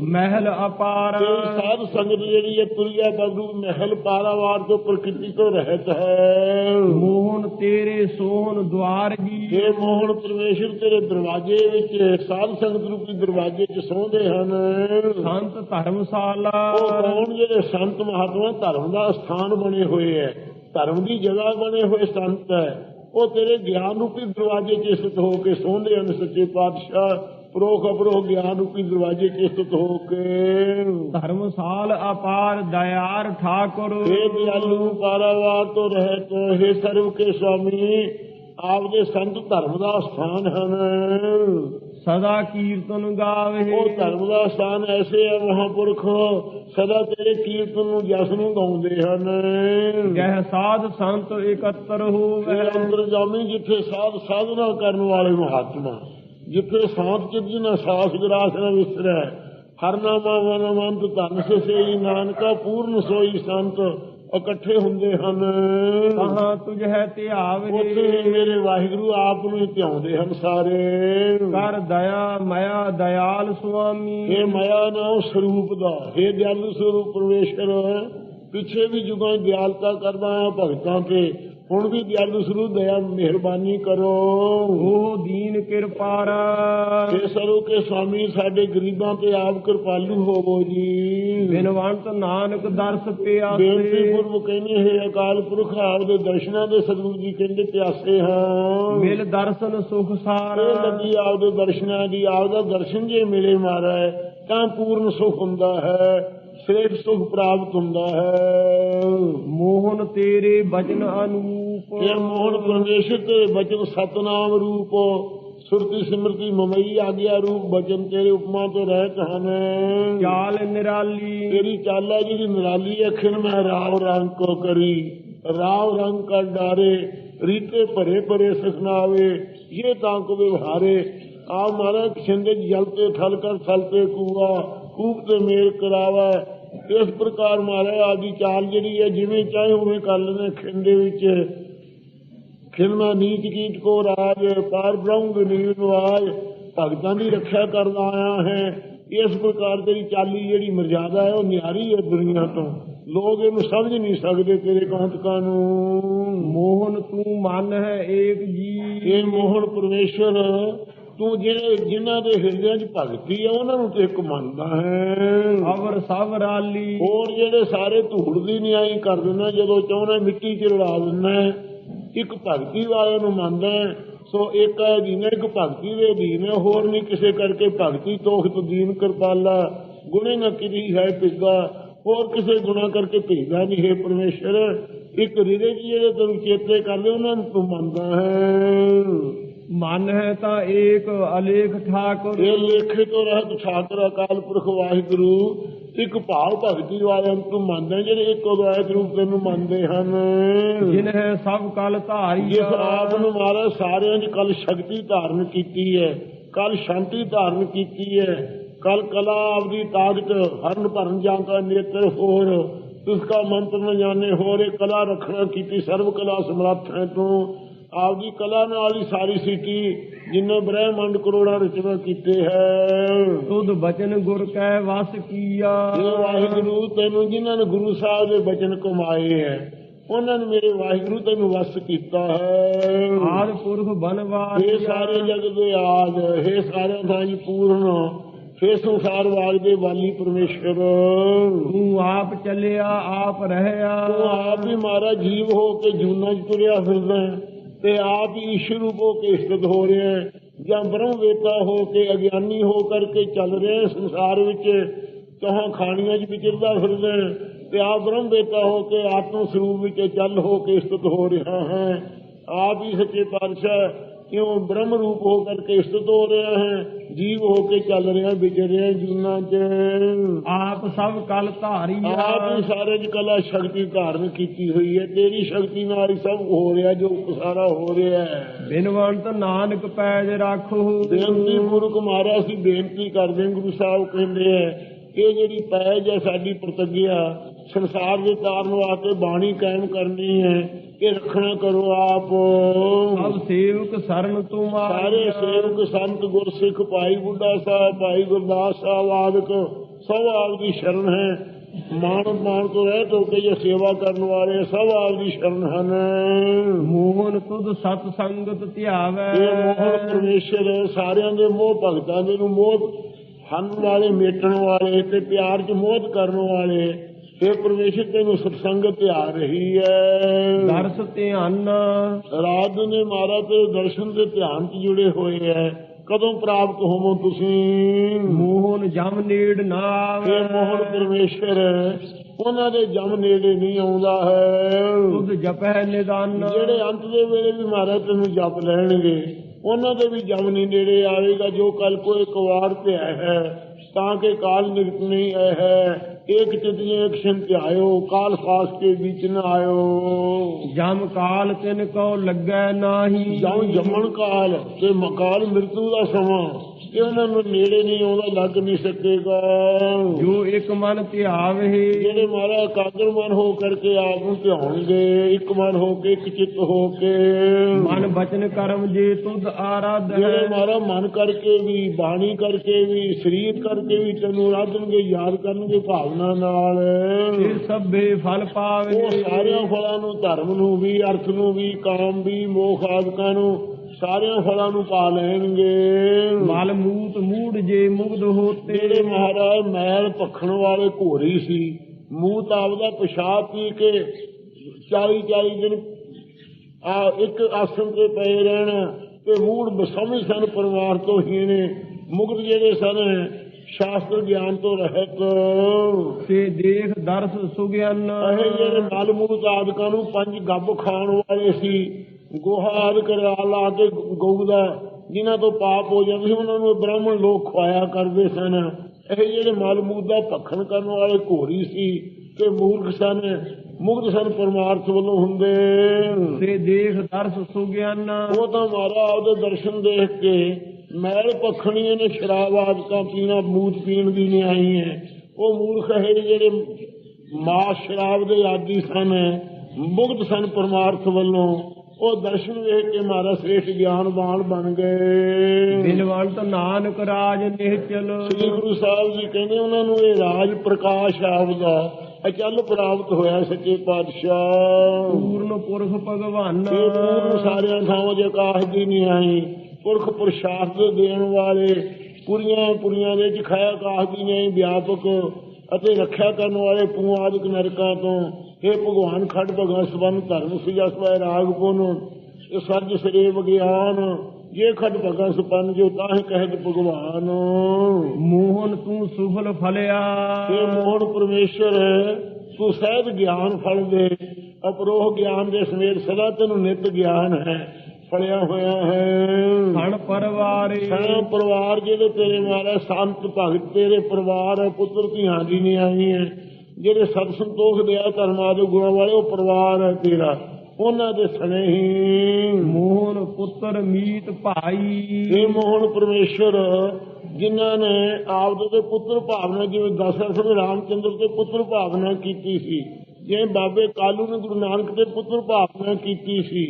ਮਹਿਲ ਅਪਾਰ।
ਸਾਧ ਸੰਗਤ ਜਿਹੜੀ ਹੈ ਤੁਰਿਆ ਬਦੂ ਮਹਿਲ ਪਾਰਾਵਾਰ ਤੋਂ ਪ੍ਰਕਿਰਤੀ ਤੋਂ ਰਹਿਤ ਹੈ।
ਮੋਹਨ ਤੇਰੇ ਸੋਹਣ ਦਵਾਰ ਜੀ।
ਇਹ ਮੋਹਨ ਪਰਮੇਸ਼ਰ ਤੇਰੇ ਦਰਵਾਜ਼ੇ ਵਿੱਚ ਸਾਧ ਸੰਗਤ ਰੂਪੀ ਦਰਵਾਜ਼ੇ 'ਚ ਸੌਂਦੇ ਹਨ।
ਸੰਤ ਧਰਮਸ਼ਾਲਾ।
ਉਹ ਕੌਣ ਜਿਹੜੇ ਸੰਤ ਮਹਾਤਮਾ ਧਰਮ ਦਾ ਸਥਾਨ ਬਣੇ ਹੋਏ ਹੈ? ਧਰਮ ਦੀ ਜਗ੍ਹਾ ਬਣੇ ਹੋਏ ਸੰਤ ਹੈ। ਉਹ ਤੇਰੇ ਗਿਆਨ ਰੂਪੀ ਦਰਵਾਜ਼ੇ 'ਚ ਸਥਿਤ ਹੋ ਕੇ ਸੋਹਣੇ ਹਨ ਸੱਚੇ ਪਾਤਸ਼ਾਹ। ਪ੍ਰੋਖ ਅਪਰੋ ਗਿਆਨ ਰੂਪੀ ਦਰਵਾਜ਼ੇ 'ਚ ਸਥਿਤ ਹੋ ਕੇ।
ਧਰਮ ਸਾਲ ਅਪਾਰ ਦਇਆਰ ਠਾਕੁਰ।
ਇਹ ਬਿਆਲੂ ਪਾਰਾਵਾਰ ਤੋਂ ਤੋ ਹੈ ਸਰਵ ਕੇ ਸੁਆਮੀ ਆਪਦੇ ਸੰਤ ਧਰਮ ਦਾ ਸਥਾਨ ਹਨ।
ਸਦਾ ਕੀਰਤਨ ਗਾਵੇ।
ਉਹ ਧਰਮ ਦਾ ਸਥਾਨ ਐਸੇ ਹੈ ਮਹਾਪੁਰਖ ਸਦਾ ਤੇਰੇ ਕੀਰਤਨ ਨੂੰ ਜਸ ਨੂੰ ਗਾਉਂਦੇ ਹਨ।
ਗਹਿ ਸਾਧ ਸੰਤ ਇਕੱਤਰ ਹੋਵੇ।
ਇਹ ਅੰਤਰਜਾਮੀ ਜਿੱਥੇ ਸਾਧ ਸਾਧਨਾ ਕਰਨ ਵਾਲੇ ਮਹਾਤਮਾ ਜਿੱਥੇ ਸਾਧ ਚਿਤ ਜਿਨਾ ਸਾਸ ਗਰਾਸ ਨ ਵਿਸਰੈ ਹਰ ਨਾਮਾ ਮਨਮੰਤ ਧਨ ਸੇ ਨਾਨਕਾ ਪੂਰਨ ਸੋਈ ਸੰਤ ਇਕੱਠੇ ਹੁੰਦੇ ਹਨ।
ਕਹਾਂ ਤੁਝ ਹੈ
ਉੱਥੇ
ਧਿਆਵੇ
ਮੇਰੇ ਵਾਹਿਗੁਰੂ ਆਪ ਨੂੰ ਹੀ ਧਿਆਉਂਦੇ ਹਨ ਸਾਰੇ।
ਕਰ ਦਇਆ ਮਇਆ ਦਇਆਲ ਸੁਆਮੀ।
ਇਹ ਮਾਇਆ ਨਾਮ ਸਰੂਪ ਦਾ ਇਹ ਦਿਆਲੂ ਸਰੂਪ ਪਰਮੇਸ਼ਰ। ਪਿੱਛੇ ਵੀ ਜੁਗਾਂ ਦਿਆਲਤਾ ਕਰਦਾ ਆ ਭਗਤਾਂ ਤੇ। ਹੁਣ ਵੀ ਦਿਆਲੂ ਸਰੂਪ ਦਇਆ ਮਿਹਰਬਾਨੀ ਕਰੋ।
ਉਹ ਦੀਨ ਕਿਰਪਾਰਾ
ਇਹ ਸਰੂ ਕੇ ਸਵਾਮੀ ਸਾਡੇ ਗਰੀਬਾਂ ਤੇ ਆਪ ਕਿਰਪਾਲੂ ਹੋਵੋ ਜੀ।
ਬਿਨਵੰਤ ਨਾਨਕ ਦਰਸ
ਬੇਨਤੀ
ਪਿਆਸੇ
ਪੁਰਬ ਕਹਿੰਦੇ ਹੈ ਅਕਾਲ ਪੁਰਖ ਆਪ ਦੇ ਦਰਸ਼ਨਾਂ ਦੇ ਸਤਿਗੁਰੂ ਜੀ ਕਹਿੰਦੇ ਪਿਆਸੇ ਹਾਂ।
ਮਿਲ ਦਰਸ਼ਨ ਸੁਖ ਸਾਰ।
ਇਹ ਲੱਗੀ ਆਪਦੇ ਦਰਸ਼ਨਾਂ ਦੀ ਆਪਦਾ ਦਰਸ਼ਨ ਜੇ ਮਿਲੇ ਮਾਰਾ ਤਾਂ ਪੂਰਨ ਸੁਖ ਹੁੰਦਾ ਹੈ। ਸ੍ਰੇਸ਼ਟ ਸੁਖ ਪ੍ਰਾਪਤ ਹੁੰਦਾ ਹੈ।
ਮੋਹਨ ਤੇਰੇ ਬਚਨ ਅਨੂਪ।
ਇਹ ਮੋਹਨ ਪਰਮੇਸ਼ਰ ਤੇ ਬਚਨ ਸਤਨਾਮ ਰੂਪ। ਸੁਰਤੀ ਸਿਮਰਤੀ ਮਮਈ ਆਗਿਆ ਰੂਪ ਬਚਨ ਤੇਰੇ ਉਪਮਾ ਤੋਂ ਰਹਿਤ ਹਨ।
ਚਾਲ ਨਿਰਾਲੀ।
ਤੇਰੀ ਚਾਲ ਹੈ ਜਿਹੜੀ ਨਿਰਾਲੀ ਅਖਿਣ ਮੈਂ ਰਾਵ ਰੰਗ ਕੋ ਕਰੀ। ਰਾਵ ਰੰਗ ਕਰ ਡਾਰੇ ਰੀਤੇ ਭਰੇ ਭਰੇ ਸਖਨਾਵੇ ਇਹ ਤਾਂ ਕੋ ਵਿਵਹਾਰੇ। ਆ ਮਾਰਾ ਛਿੰਦੇ ਜਲ ਤੇ ਠਲ ਕਰ ਥਲ ਤੇ ਕੂਆ। ਕੂਪ ਤੇ ਮੇਲ ਕਰਾਵਾ ਇਸ ਪ੍ਰਕਾਰ ਮਾਰਾ ਆਦੀ ਚਾਲ ਜਿਹੜੀ ਹੈ ਜਿਵੇਂ ਚਾਹੇ ਉਵੇਂ ਕਰ ਲੈਣੇ ਖਿੰਡੇ ਵਿੱਚ ਖਿਲਮਾ ਨੀਚ ਕੀਟ ਕੋ ਰਾਜ ਪਾਰ ਬ੍ਰਹਮ ਨੀਲ ਨਵਾਜ ਭਗਤਾਂ ਦੀ ਰੱਖਿਆ ਕਰਦਾ ਆਇਆ ਹੈ। ਇਸ ਪ੍ਰਕਾਰ ਤੇਰੀ ਚਾਲੀ ਜਿਹੜੀ ਮਰਜ਼ਾਦਾ ਹੈ ਉਹ ਨਿਆਰੀ ਹੈ ਦੁਨੀਆ ਤੋਂ। ਲੋਕ ਇਹਨੂੰ ਸਮਝ ਨਹੀਂ ਸਕਦੇ ਤੇਰੇ ਕੌਂਤਕਾਂ ਨੂੰ।
ਮੋਹਨ ਤੂੰ ਮਨ ਹੈ ਏਕ ਜੀ।
ਇਹ ਮੋਹਨ ਪਰਮੇਸ਼ਰ ਤੂੰ ਜਿਹੜੇ ਜਿਨ੍ਹਾਂ ਦੇ ਹਿਰਦਿਆਂ 'ਚ ਭਗਤੀ ਹੈ ਉਹਨਾਂ ਨੂੰ ਤੇ ਇੱਕ ਮੰਨਦਾ ਹੈ।
ਅਵਰ ਸਭ ਰਾਲੀ
ਹੋਰ ਜਿਹੜੇ ਸਾਰੇ ਧੂੜ ਦੀ ਨਿਆਈ ਕਰ ਦਿੰਦਾ ਜਦੋਂ ਚਾਹੁੰਦਾ ਮਿੱਟੀ 'ਚ ਰਲਾ ਦਿੰਦਾ ਇੱਕ ਭਗਤੀ ਵਾਲਿਆਂ ਨੂੰ ਮੰਨਦਾ। ਸੋ ਇੱਕ ਹੈ ਦੀਨ ਇੱਕ ਭਗਤੀ ਦੇ ਦੀਨ ਹੈ ਹੋਰ ਨਹੀਂ ਕਿਸੇ ਕਰਕੇ ਭਗਤੀ ਤੋਖਤ ਦੀਨ ਕਿਰਪਾਲਾ ਗੁਣੇ ਨਾ ਕਿਰੀ ਹੈ ਪਿੱਗਾ ਹੋਰ ਕਿਸੇ ਗੁਣਾ ਕਰਕੇ ਭੇਜਦਾ ਨਹੀਂ ਹੈ ਪਰਮੇਸ਼ਰ। ਇੱਕ ਰਿਦੇ ਜਿਹੜੇ ਤੈਨੂੰ ਚੇਤੇ ਕਰਦੇ ਉਹਨਾਂ ਨੂੰ ਤੂੰ ਮੰਨਦਾ ਹੈ।
ਮਨ ਹੈ ਤਾਂ ਏਕ ਅਲੇਖ ਠਾਕੁਰ।
ਇਹ ਲੇਖੇ ਤੋਂ ਰਹਿਤ ਠਾਕਰ ਅਕਾਲ ਪੁਰਖ ਵਾਹਿਗੁਰੂ। ਇੱਕ ਭਾਵ ਭਗਤੀ ਵਾਲਿਆਂ ਨੂੰ ਤੂੰ ਮੰਨਦਾ ਜਿਹੜੇ ਇੱਕ ਅਦਵੈਤ ਰੂਪ ਤੈਨੂੰ ਮੰਨਦੇ ਹਨ।
ਜਿਨ ਹੈ ਸਭ ਕਲ ਧਾਰੀ
ਜਿਸ ਆਪ ਨੂੰ ਮਹਾਰਾਜ ਸਾਰਿਆਂ ਦੀ ਕਲ ਸ਼ਕਤੀ ਧਾਰਨ ਕੀਤੀ ਹੈ ਕਲ ਸ਼ਾਂਤੀ ਧਾਰਨ ਕੀਤੀ ਹੈ ਕਲ ਕਲਾ ਆਪਦੀ ਤਾਕਤ ਹਰਨ ਭਰਨ ਜਾਂਕਾ ਨੇਤਰ ਹੋਰ ਤੁਸਕਾ ਮੰਤਰ ਨ ਜਾਣੇ ਹੋਰ ਕਲਾ ਰੱਖਣਾ ਕੀਤੀ ਸਰਵ ਕਲਾ ਸਮਰੱਥ ਹੈ ਤੂੰ। ਆਪਦੀ ਕਲਾ ਨਾਲ ਹੀ ਸਾਰੀ ਸਿੱਟੀ ਜਿੰਨੇ ਬ੍ਰਹਿਮੰਡ ਕਰੋੜਾਂ ਰਚਨਾ ਕੀਤੇ ਹੈ।
ਤੁਧ ਬਚਨ ਗੁਰ ਕੈ ਵਸ ਕੀਆ।
ਇਹ ਵਾਹਿਗੁਰੂ ਤੈਨੂੰ ਜਿਨ੍ਹਾਂ ਨੇ ਗੁਰੂ ਸਾਹਿਬ ਦੇ ਬਚਨ ਕਮਾਏ ਹੈ ਉਹਨਾਂ ਨੇ ਮੇਰੇ ਵਾਹਿਗੁਰੂ ਤੈਨੂੰ ਵਸ ਕੀਤਾ ਹੈ।
ਆਦ ਪੁਰਖ ਬਨਵਾਸ
ਇਹ ਸਾਰੇ ਜਗ ਦੇ ਆਦ ਇਹ ਸਾਰੇ ਥਾਂ ਜੀ ਪੂਰਨ ਇਹ ਸੰਸਾਰ ਵਾਗ ਦੇ ਵਾਲੀ ਪਰਮੇਸ਼ਰ।
ਤੂੰ ਆਪ ਚੱਲਿਆ ਆਪ ਰਹਿਆ।
ਤੂੰ ਆਪ ਹੀ ਮਾਰਾ ਜੀਵ ਹੋ ਕੇ ਜੂਨਾ 'ਚ ਤੁਰਿਆ ਫਿਰਦਾ ਹੈ। ਤੇ ਆਪ ਹੀ ਈਸ਼ਰ ਰੂਪ ਹੋ ਕੇ ਸਥਿਤ ਹੋ ਰਹੇ ਹੈ। ਜਾਂ ਬ੍ਰਹਮ ਵੇਤਾ ਹੋ ਕੇ ਅਗਿਆਨੀ ਹੋ ਕਰਕੇ ਚੱਲ ਰਿਹਾ ਸੰਸਾਰ ਵਿੱਚ। ਕਹਾਂ ਖਾਣੀਆਂ 'ਚ ਵਿਚਰਦਾ ਫਿਰਦਾ ਤੇ ਆਪ ਬ੍ਰਹਮ ਵੇਤਾ ਹੋ ਕੇ ਆਤਮ ਸਰੂਪ ਵਿੱਚ ਚੱਲ ਹੋ ਕੇ ਸਥਿਤ ਹੋ ਰਿਹਾ ਹੈ। ਆਪ ਹੀ ਸੱਚੇ ਪਾਤਸ਼ਾਹ ਕਿਉਂ ਬ੍ਰਹਮ ਰੂਪ ਹੋ ਕਰਕੇ ਸਥਿਤ ਹੋ ਰਿਹਾ ਹੈ? ਜੀਵ ਹੋ ਕੇ ਚੱਲ ਰਿਹਾ ਵਿਚਰ ਰਿਹਾ ਜੂਨਾ 'ਚ।
ਆਪ ਸਭ ਕਲ ਧਾਰੀਆ।
ਆਪ ਹੀ ਸਾਰੇ ਦੀ ਕਲਾ ਸ਼ਕਤੀ ਧਾਰਨ ਕੀਤੀ ਹੋਈ ਹੈ। ਤੇਰੀ ਸ਼ਕਤੀ ਨਾਲ ਹੀ ਸਭ ਹੋ ਰਿਹਾ ਜੋ ਸਾਰਾ ਹੋ ਰਿਹਾ ਹੈ।
ਬਿਨਵੰਤ ਨਾਨਕ ਪੈਜ ਰਾਖੋ।
ਬੇਨਤੀ ਗੁਰੂ ਮਾਰਾ ਅਸੀਂ ਬੇਨਤੀ ਕਰਦੇ ਗੁਰੂ ਸਾਹਿਬ ਕਹਿੰਦੇ ਆ ਇਹ ਜਿਹੜੀ ਪੈਜ ਹੈ ਸਾਡੀ ਪ੍ਰਤੱਗਿਆ ਸੰਸਾਰ ਦੇ ਤਾਰਨ ਵਾਸਤੇ ਬਾਣੀ ਕਾਇਮ ਕਰਨੀ ਹੈ ਇਹ ਰੱਖਣਾ ਕਰੋ ਆਪ।
ਸਭ ਸੇਵਕ ਸਰਨ ਤੁਮਾਰੇ
ਸਾਰੇ ਸੇਵਕ ਸੰਤ ਗੁਰਸਿੱਖ ਭਾਈ ਬੁੱਢਾ ਸਾਹਿਬ ਭਾਈ ਗੁਰਦਾਸ ਸਾਹਿਬ ਆਦਿਕ ਸਭ ਆਪ ਦੀ ਸ਼ਰਨ ਹੈ। ਮਾਨ ਮਾਨ ਤੋਂ ਰਹਿ ਤੋਂ ਕੇ ਜੇ ਸੇਵਾ ਕਰਨ ਵਾਲੇ ਸਭ ਆਪ ਦੀ ਸ਼ਰਨ ਹਨ।
ਮੋਹਨ ਤੁਧ ਸਤ ਸੰਗਤ ਧਿਆਵੈ।
ਇਹ ਮੋਹ ਪਰਮੇਸ਼ਰ ਸਾਰਿਆਂ ਦੇ ਮੋਹ ਭਗਤਾਂ ਦੇ ਨੂੰ ਮੋਹ। ਹਨ ਵਾਲੇ ਮੇਟਣ ਵਾਲੇ ਤੇ ਪਿਆਰ ਚ ਮੋਹ ਕਰਨ ਵਾਲੇ। ਇਹ ਪਰਮੇਸ਼ਰ ਤੈਨੂੰ ਸਤਸੰਗਤ ਆ ਰਹੀ ਹੈ।
ਦਰਸ ਧਿਆਨ
ਰਾਤ ਨੇ ਮਾਰਾ ਤੇ ਦਰਸ਼ਨ ਦੇ ਧਿਆਨ ਚ ਜੁੜੇ ਹੋਏ ਐ। ਕਦੋਂ ਪ੍ਰਾਪਤ ਹੋਵੋ ਤੁਸੀਂ?
ਮੋਹਨ ਜਮ ਨੇੜ ਨਾ ਆਵੈ
ਮੋਹਨ ਪਰਮੇਸ਼ਰ ਉਹਨਾਂ ਦੇ ਜਮ ਨੇੜੇ ਨਹੀਂ ਆਉਂਦਾ ਹੈ।
ਤੁਧ ਜਪੈ ਨਿਦਾਨ।
ਜਿਹੜੇ ਅੰਤ ਦੇ ਵੇਲੇ ਵੀ ਮਾਰਾ ਤੈਨੂੰ ਜਪ ਲੈਣਗੇ ਉਹਨਾਂ ਦੇ ਵੀ ਜਮ ਨਹੀਂ ਨੇੜੇ ਆਵੇਗਾ ਜੋ ਕਲ ਕੋ ਇੱਕ ਵਾਰ ਤੇ ਹੈ ਤਾਂ ਕਿ ਕਾਲ ਨਿਕਟ ਨਹੀਂ ਆਏ ਹੈ ਏਕ ਚਿਤਿ ਇੱਕ ਸੰਤ ਆਇਓ ਕਾਲ ਫਾਸ ਕੇ ਵਿੱਚ ਨ ਆਇਓ
ਜਮ ਕਾਲ ਤਿਨ ਕੋ ਲੱਗੈ ਨਾਹੀ
ਜੰਮਣ ਕਾਲ ਤੇ ਮਕਾਲ ਮ੍ਰਿਤੂ ਦਾ ਸਮਾਂ ਇਹ ਉਹਨਾਂ ਨੂੰ ਨੇੜੇ ਨਹੀਂ ਆਉਂਦਾ ਲੱਗ ਨਹੀਂ ਸਕੇਗਾ।
ਜੋ ਇੱਕ ਮਨ ਧਿਆਵਹਿ
ਜਿਹੜੇ ਮਾਰਾ ਇਕਾਗਰ ਮਨ ਹੋ ਕਰਕੇ ਆਪ ਨੂੰ ਧਿਆਉਣਗੇ ਇੱਕ ਮਨ ਹੋ ਕੇ ਇੱਕ ਚਿੱਤ ਹੋ ਕੇ।
ਮਨ ਬਚਨ ਕਰਮ ਜੇ ਤੁਧ ਆਰਾਧ
ਜਿਹੜੇ ਮਾਰਾ ਮਨ ਕਰਕੇ ਵੀ ਬਾਣੀ ਕਰਕੇ ਵੀ ਸਰੀਰ ਕਰਕੇ ਵੀ ਤੈਨੂੰ ਰਾਧਣਗੇ ਯਾਦ ਕਰਨਗੇ ਭਾਵਨਾ ਨਾਲ।
ਫਿਰ ਸਭੇ ਫਲ
ਉਹ
ਪਾਵੇ
ਸਾਰਿਆਂ ਫਲਾਂ ਨੂੰ ਧਰਮ ਨੂੰ ਵੀ ਅਰਥ ਨੂੰ ਵੀ ਕਾਮ ਵੀ ਮੋਖ ਆਦਿਕਾਂ ਨੂੰ ਸਾਰਿਆਂ ਫਲਾਂ ਨੂੰ ਪਾ ਲੈਣਗੇ।
ਮਲ ਮੂਤ ਮੂੜ ਜੇ ਮੁਗਧ ਹੋਤੇ।
ਜਿਹੜੇ ਮਹਾਰਾਜ ਮੈਲ ਭਖਣ ਵਾਲੇ ਘੋਰੀ ਸੀ ਮੂੰਹ ਤਾਂ ਆਪਦਾ ਪਿਸ਼ਾਬ ਪੀ ਕੇ 40 40 ਦਿਨ ਆ ਇੱਕ ਆਸਣ ਤੇ ਪਏ ਰਹਿਣਾ ਤੇ ਮੂੜ ਬਸਮਝ ਸਨ ਪਰਿਵਾਰ ਤੋਂ ਹੀ ਨੇ ਮੁਗਧ ਜਿਹੜੇ ਸਨ ਸ਼ਾਸਤਰ ਗਿਆਨ ਤੋਂ ਰਹਿਤ।
ਤੇ ਦੇਖ ਦਰਸ ਸੁਗਿਆਨ।
ਇਹ ਜਿਹੜੇ ਮਲ ਮੂਤ ਆਦਿਕਾਂ ਨੂੰ ਪੰਜ ਗੱਬ ਖਾਣ ਵਾਲੇ ਸੀ ਗੋਹਾ ਆਦਿਕ ਲਾ ਕੇ ਗਊ ਦਾ ਜਿਨ੍ਹਾਂ ਤੋਂ ਪਾਪ ਹੋ ਜਾਂਦੇ ਸੀ ਉਹਨਾਂ ਨੂੰ ਬ੍ਰਾਹਮਣ ਲੋਕ ਖਵਾਇਆ ਕਰਦੇ ਸਨ। ਇਹ ਜਿਹੜੇ ਮਲ ਮੂਤ ਦਾ ਭਖਣ ਕਰਨ ਵਾਲੇ ਘੋਰੀ ਸੀ ਤੇ ਮੂਰਖ ਸਨ ਮੁਗਧ ਸਨ ਪਰਮਾਰਥ ਵੱਲੋਂ ਹੁੰਦੇ।
ਤੇ ਦੇਖ ਦਰਸ ਸੁਗਿਆਨ।
ਉਹ ਤਾਂ ਮਾਰਾ ਆਪਦੇ ਦਰਸ਼ਨ ਦੇਖ ਕੇ ਮੈਲ ਪਖਣੀਆਂ ਨੇ ਸ਼ਰਾਬ ਆਦਿਕਾਂ ਪੀਣਾ ਮੂਤ ਪੀਣ ਦੀ ਨਹੀਂ ਆਈ ਹੈ। ਉਹ ਮੂਰਖ ਹੈ ਜਿਹੜੇ ਮਾਸ ਸ਼ਰਾਬ ਦੇ ਆਦੀ ਸਨ ਮੁਗਧ ਸਨ ਪਰਮਾਰਥ ਵੱਲੋਂ। ਉਹ ਦਰਸ਼ਨ ਵੇਖ ਕੇ ਮਾਰਾ ਸ੍ਰੇਸ਼ਟ ਗਿਆਨਵਾਨ ਬਣ ਗਏ।
ਬਿਨਵੰਤ ਨਾਨਕ ਰਾਜ ਨਿਹਚਲ
ਸ੍ਰੀ ਗੁਰੂ ਸਾਹਿਬ ਜੀ ਕਹਿੰਦੇ ਉਹਨਾਂ ਨੂੰ ਇਹ ਰਾਜ ਪ੍ਰਕਾਸ਼ ਆਪਦਾ ਅਚਲ ਪ੍ਰਾਪਤ ਹੋਇਆ ਸੱਚੇ ਪਾਤਸ਼ਾਹ।
ਪੂਰਨ ਪੁਰਖ ਭਗਵਾਨ।
ਇਹ ਪੂਰਨ ਸਾਰਿਆਂ ਥਾਵਾਂ ਦੇ ਆਕਾਸ਼ ਦੀ ਨਹੀਂ ਆਈ। ਪੁਰਖ ਪ੍ਰਸ਼ਾਦ ਦੇਣ ਵਾਲੇ ਪੁਰੀਆਂ ਪੁਰੀਆਂ ਦੇ ਚ ਖਾਇਆ ਕਾਹਦੀ ਨੇ ਵਿਆਪਕ ਅਤੇ ਰੱਖਿਆ ਕਰਨ ਵਾਲੇ ਪੂਆਦਿਕ ਨਰਕਾਂ ਤੋਂ। ਇਹ ਭਗਵਾਨ ਖੜ ਭਗਵਾਨ ਸਬੰਧ ਧਰਮ ਸਿਜਸਵੈ ਰਾਗ ਪੁਨ ਇਹ ਸੱਜ ਸਰੇ ਵਿਗਿਆਨ ਜੇ ਖੜ ਭਗਵਾਨ ਸਪੰਨ ਜੋ ਤਾਹ ਕਹਿਤ ਭਗਵਾਨ।
ਮੋਹਨ ਤੂੰ ਸੁਫਲ ਫਲਿਆ।
ਇਹ ਮੋਹਨ ਪਰਮੇਸ਼ਰ ਤੂੰ ਸਹਿਜ ਗਿਆਨ ਫਲ ਦੇ ਅਪਰੋਹ ਗਿਆਨ ਦੇ ਸਮੇਤ ਸਦਾ ਤੈਨੂੰ ਨਿਤ ਗਿਆਨ ਹੈ ਫਲਿਆ ਹੋਇਆ ਹੈ।
ਹਣ ਪਰਵਾਰੇ।
ਸਾਰਾ ਪਰਿਵਾਰ ਜਿਹੜੇ ਤੇਰੇ ਮਾਰੇ ਸੰਤ ਭਗਤ ਤੇਰੇ ਪਰਿਵਾਰ ਹੈ ਪੁੱਤਰ ਧੀਆਂ ਦੀ ਨਹੀਂ ਆਈ ਹੈ ਜਿਹੜੇ ਸਤ ਸੰਤੋਖ ਦਿਆ ਧਰਮਾਂ ਦੇ ਗੁਣਾਂ ਵਾਲੇ ਉਹ ਪਰਿਵਾਰ ਹੈ ਤੇਰਾ। ਉਹਨਾਂ ਦੇ ਸਣੇ ਹੀ
ਮੋਹਨ ਪੁੱਤਰ ਮੀਤ ਭਾਈ।
ਇਹ ਮੋਹਨ ਪਰਮੇਸ਼ਰ ਜਿਨ੍ਹਾਂ ਨੇ ਆਪ ਦੇ ਪੁੱਤਰ ਭਾਵਨਾ ਜਿਵੇਂ ਦਸ਼ਰਥ ਨੇ ਰਾਮਚੰਦਰ ਦੇ ਪੁੱਤਰ ਭਾਵਨਾ ਕੀਤੀ ਸੀ ਜਿਵੇਂ ਬਾਬੇ ਕਾਲੂ ਨੇ ਗੁਰੂ ਨਾਨਕ ਦੇ ਪੁੱਤਰ ਭਾਵਨਾ ਕੀਤੀ ਸੀ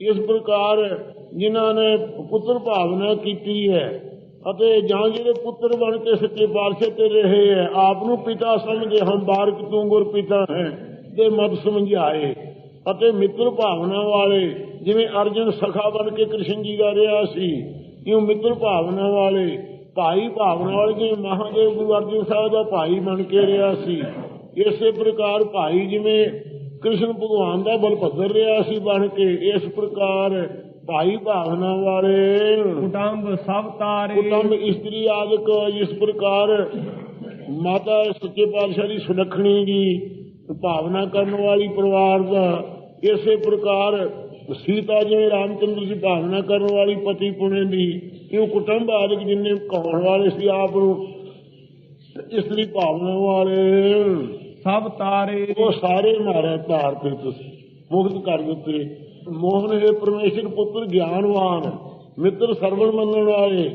ਇਸ ਪ੍ਰਕਾਰ ਜਿਨ੍ਹਾਂ ਨੇ ਪੁੱਤਰ ਭਾਵਨਾ ਕੀਤੀ ਹੈ। ਅਤੇ ਜਾਂ ਜਿਹੜੇ ਪੁੱਤਰ ਬਣ ਕੇ ਸੱਚੇ ਪਾਤਸ਼ਾਹ ਤੇ ਰਹੇ ਹੈ, ਆਪ ਨੂੰ ਪਿਤਾ ਸਮਝੇ ਹਮ ਬਾਰਕ ਤੂੰ ਗੁਰ ਪਿਤਾ ਹੈ ਤੇ ਮਤ ਸਮਝਾਏ। ਅਤੇ ਮਿੱਤਰ ਭਾਵਨਾ ਵਾਲੇ, ਜਿਵੇਂ ਅਰਜਨ ਸਖਾ ਬਣ ਕੇ ਕ੍ਰਿਸ਼ਨ ਜੀ ਦਾ ਰਿਹਾ ਸੀ, ਇਉਂ ਮਿੱਤਰ ਭਾਵਨਾ ਵਾਲੇ, ਭਾਈ ਭਾਵਨਾ ਵਾਲੇ ਜਿਵੇਂ ਮਹਾਦੇਵ ਗੁਰੂ ਅਰਜਨ ਸਾਹਿਬ ਦਾ ਭਾਈ ਬਣ ਕੇ ਰਿਹਾ ਸੀ, ਇਸੇ ਪ੍ਰਕਾਰ ਭਾਈ ਜਿਵੇਂ ਕ੍ਰਿਸ਼ਨ ਭਗਵਾਨ ਦਾ ਬਲਭੱਦਰ ਰਿਹਾ ਸੀ ਬਣ ਕੇ, ਇਸ ਪ੍ਰਕਾਰ ਭਾਈ ਭਾਵਨਾ ਵਾਲੇ
ਕੁਟੰਬ ਸਭ ਤਾਰੇ।
ਕੁਟੰਬ ਇਸਤਰੀ ਆਦਿਕ ਇਸ ਪ੍ਰਕਾਰ ਮਾਤਾ ਸੱਚੇ ਪਾਤਸ਼ਾਹ ਦੀ ਸੁਲੱਖਣੀ ਦੀ ਭਾਵਨਾ ਕਰਨ ਵਾਲੀ ਪਰਿਵਾਰ ਦਾ ਇਸੇ ਪ੍ਰਕਾਰ ਸੀਤਾ ਜਿਵੇਂ ਰਾਮਚੰਦਰ ਦੀ ਭਾਵਨਾ ਕਰਨ ਵਾਲੀ ਪਤੀ ਪੁਣੇ ਦੀ ਇਹ ਕੁਟੰਬ ਆਦਿਕ ਜਿੰਨੇ ਕਹਾਉਣ ਵਾਲੇ ਸੀ ਆਪ ਨੂੰ ਇਸਤਰੀ ਭਾਵਨਾ ਵਾਲੇ।
ਸਭ ਤਾਰੇ।
ਉਹ ਸਾਰੇ ਮਾਰੇ ਧਾਰ ਤੇ ਤੁਸੀਂ ਮੁਕਤ ਕਰ ਦਿੱਤੇ। ਮੋਹਨ ਹੈ ਪਰਮੇਸ਼ਰ ਪੁੱਤਰ ਗਿਆਨਵਾਨ ਮਿੱਤਰ ਸਰਵਣ ਮੰਨਣ ਵਾਲੇ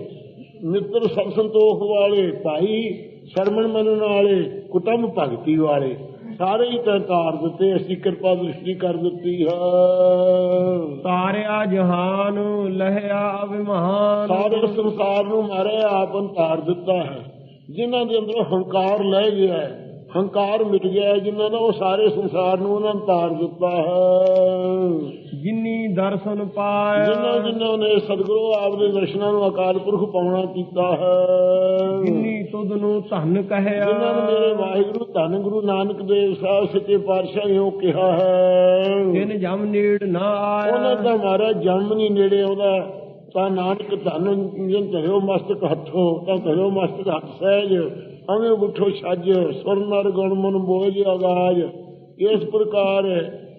ਮਿੱਤਰ ਸਭ ਸੰਤੋਖ ਵਾਲੇ ਭਾਈ ਸ਼ਰਮਣ ਮੰਨਣ ਵਾਲੇ ਕੁਟੰਬ ਭਗਤੀ ਵਾਲੇ ਸਾਰੇ ਹੀ ਤਾਰ ਦਿੱਤੇ ਅਸੀਂ ਕਿਰਪਾ ਦ੍ਰਿਸ਼ਟੀ ਕਰ ਦਿੱਤੀ ਹੈ।
ਤਾਰਿਆ ਜਹਾਨ ਲਹਿਆ ਅਭਿਮਾਨ।
ਸਾਰੇ ਸੰਸਾਰ ਨੂੰ ਮਾਰੇ ਆਪਨ ਤਾਰ ਦਿੱਤਾ ਹੈ। ਜਿਨ੍ਹਾਂ ਦੇ ਅੰਦਰ ਹੰਕਾਰ ਲੈ ਗਿਆ ਹੈ ਹੰਕਾਰ ਮਿਟ ਗਿਆ ਜਿਨ੍ਹਾਂ ਦਾ ਉਹ ਸਾਰੇ ਸੰਸਾਰ ਨੂੰ ਉਹਨਾਂ ਨੇ ਤਾਰ ਦਿੱਤਾ ਹੈ।
ਜਿਨੀ ਦਰਸ਼ਨ ਪਾਇਆ।
ਜਿਨ੍ਹਾਂ ਜਿਨ੍ਹਾਂ ਨੇ ਸਤਿਗੁਰੂ ਆਪ ਦੇ ਦਰਸ਼ਨਾਂ ਨੂੰ ਅਕਾਲ ਪੁਰਖ ਪਾਉਣਾ ਕੀਤਾ ਹੈ।
ਜਿਨੀ ਤੁਧ ਨੂੰ ਧਨ ਕਹਿਆ।
ਜਿਨ੍ਹਾਂ ਨੇ ਮੇਰੇ ਵਾਹਿਗੁਰੂ ਧੰਨ ਗੁਰੂ ਨਾਨਕ ਦੇਵ ਸਾਹਿਬ ਸੱਚੇ ਪਾਤਸ਼ਾਹ ਨੇ ਉਹ ਕਿਹਾ ਹੈ।
ਜਿਨ ਜਮ ਨੀੜ ਨਾ
ਉਹਨਾਂ
ਆਇਆ
ਦਾ ਮਾਰਾ ਜਨਮ ਨਹੀਂ ਨੇੜੇ ਉਹਦਾ ਤਾਂ ਨਾਨਕ ਧੰਨ ਜਿਨ ਧਰਿਓ ਮਸਤਕ ਹੱਥੋਂ ਤਾਂ ਧਰਿਓ ਮਸਤਕ ਹੱਥ ਸਹਿਜ। ਅਵੇਂ ਉਠੋ ਛੱਜ ਸੁਰ ਨਰ ਗੁਣ ਮਨ ਬੋਝ ਆਗਾਜ ਇਸ ਪ੍ਰਕਾਰ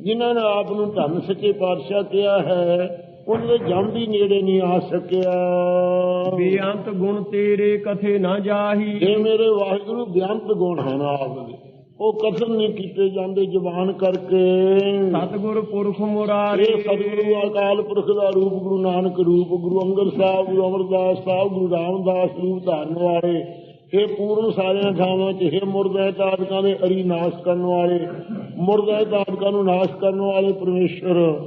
ਜਿਨ੍ਹਾਂ ਨੇ ਆਪ ਨੂੰ ਧੰਨ ਸੱਚੇ ਪਾਤਸ਼ਾਹ ਕਿਹਾ ਹੈ ਉਹਨਾਂ ਦੇ ਜਮ ਵੀ ਨੇੜੇ ਨਹੀਂ ਆ ਸਕਿਆ।
ਬੇਅੰਤ ਗੁਣ ਤੇਰੇ ਕਥੇ ਨਾ ਜਾਹੀ।
ਇਹ ਮੇਰੇ ਵਾਹਿਗੁਰੂ ਬਿਆੰਤ ਗੁਣ ਹਨ ਆਪ ਦੇ ਉਹ ਕਥਨ ਨਹੀਂ ਕੀਤੇ ਜਾਂਦੇ ਜ਼ੁਬਾਨ ਕਰਕੇ।
ਸਤਿਗੁਰ ਪੁਰਖ ਮੁਰਾਰੇ।
ਸਤਿਗੁਰੂ ਅਕਾਲ ਪੁਰਖ ਦਾ ਰੂਪ ਗੁਰੂ ਨਾਨਕ ਰੂਪ ਗੁਰੂ ਅੰਗਦ ਸਾਹਿਬ ਗੁਰੂ ਅਮਰਦਾਸ ਸਾਹਿਬ ਗੁਰੂ ਰਾਮਦਾਸ ਰੂਪ ਧਾਰਨ ਵਾਲੇ ਇਹ ਪੂਰਨ ਸਾਰਿਆਂ ਥਾਵਾਂ 'ਚ ਇਹ ਮੁਰਦਾ ਤਾਦਕਾਂ ਦੇ ਅਰੀ ਨਾਸ਼ ਕਰਨ ਵਾਲੇ ਮੁਰਦਾ ਤਾਦਕਾਂ ਨੂੰ ਨਾਸ਼ ਕਰਨ ਵਾਲੇ ਪਰਮੇਸ਼ਰ।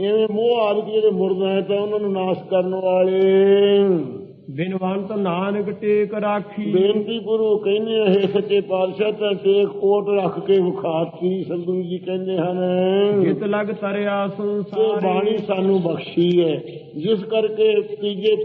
ਐਵੇਂ ਮੋਹ ਆਦਿਕ ਜਿਹੜੇ ਮੁਰਦਾ ਹੈ ਤਾਂ ਉਹਨਾਂ ਨੂੰ ਨਾਸ਼ ਕਰਨ ਵਾਲੇ।
ਬਿਨਵੰਤ ਨਾਨਕ ਟੇਕ ਰਾਖੀ।
ਬੇਨਤੀ ਗੁਰੂ ਕਹਿੰਦੇ ਇਹ ਸੱਚੇ ਪਾਤਸ਼ਾਹ ਤਾਂ ਟੇਕ ਓਟ ਰੱਖ ਕੇ ਵਿਖਾਤੀ ਸਤਿਗੁਰੂ ਜੀ ਕਹਿੰਦੇ ਹਨ।
ਜਿਤ ਲਗ ਤਰਿਆ ਸੰਸਾਰ।
ਬਾਣੀ ਸਾਨੂੰ ਬਖਸ਼ੀ ਹੈ ਜਿਸ ਕਰਕੇ ਤੀਜੇ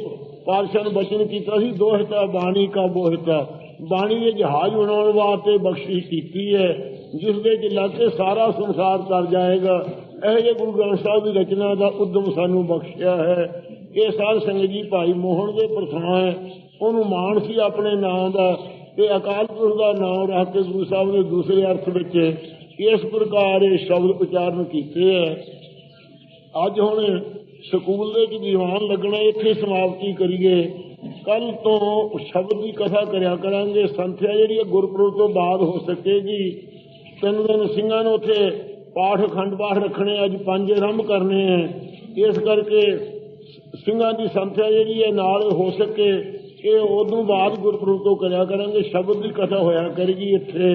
ਪਾਤਸ਼ਾਹ ਨੂੰ ਬਚਨ ਕੀਤਾ ਸੀ ਦੋਹਤਾ ਬਾਣੀ ਕਾ ਬੋਹਤਾ ਬਾਣੀ ਦੇ ਜਹਾਜ਼ ਬਣਾਉਣ ਵਾਸਤੇ ਬਖਸ਼ੀ ਕੀਤੀ ਹੈ, ਜਿਸ ਦੇ ਚ ਕੇ ਸਾਰਾ ਸੰਸਾਰ ਤਰ ਜਾਏਗਾ। ਇਹ ਜੇ ਗੁਰੂ ਗ੍ਰੰਥ ਸਾਹਿਬ ਦੀ ਰਚਨਾ ਦਾ ਉਦਮ ਸਾਨੂੰ ਬਖਸ਼ਿਆ ਹੈ ਇਹ ਸਾਧ ਸੰਗਤ ਜੀ ਭਾਈ ਮੋਹਨ ਦੇ ਪ੍ਰਥਾ ਹੈ, ਉਹਨੂੰ ਮਾਣ ਸੀ ਆਪਣੇ ਨਾਮ ਦਾ ਤੇ ਅਕਾਲ ਪੁਰਖ ਦਾ ਨਾਮ ਰੱਖ ਕੇ ਗੁਰੂ ਸਾਹਿਬ ਨੇ ਦੂਸਰੇ ਅਰਥ ਵਿੱਚ ਇਸ ਪ੍ਰਕਾਰ ਇਹ ਸ਼ਬਦ ਉਚਾਰਨ ਕੀਤੇ ਹੈ। ਅੱਜ ਹੁਣ ਸਕੂਲ ਦੇ ਵਿੱਚ ਦੀਵਾਨ ਲੱਗਣਾ ਇੱਥੇ ਸਮਾਪਤੀ ਕਰੀਏ। ਕੱਲ ਤੋਂ ਸ਼ਬਦ ਦੀ ਕਥਾ ਕਰਿਆ ਕਰਾਂਗੇ। ਸੰਥਿਆ ਜਿਹੜੀ ਹੈ, ਗੁਰਪੁਰਬ ਤੋਂ ਬਾਅਦ ਹੋ ਸਕੇਗੀ। ਤਿੰਨ ਦਿਨ ਸਿੰਘਾਂ ਨੂੰ ਉੱਥੇ ਪਾਠ, ਅਖੰਡ ਪਾਠ ਰੱਖਣੇ ਅੱਜ ਪੰਜ ਆਰੰਭ ਕਰਨੇ ਹੈ ਇਸ ਕਰਕੇ ਸਿੰਘਾਂ ਦੀ ਸੰਥਿਆ ਜਿਹੜੀ ਹੈ, ਨਾਲ ਹੋ ਸਕੇ। ਇਹ ਉਦੋਂ ਬਾਅਦ ਗੁਰਪੁਰਬ ਤੋਂ ਕਰਿਆ ਕਰਾਂਗੇ। ਸ਼ਬਦ ਦੀ ਕਥਾ ਹੋਇਆ ਕਰੇਗੀ ਇੱਥੇ।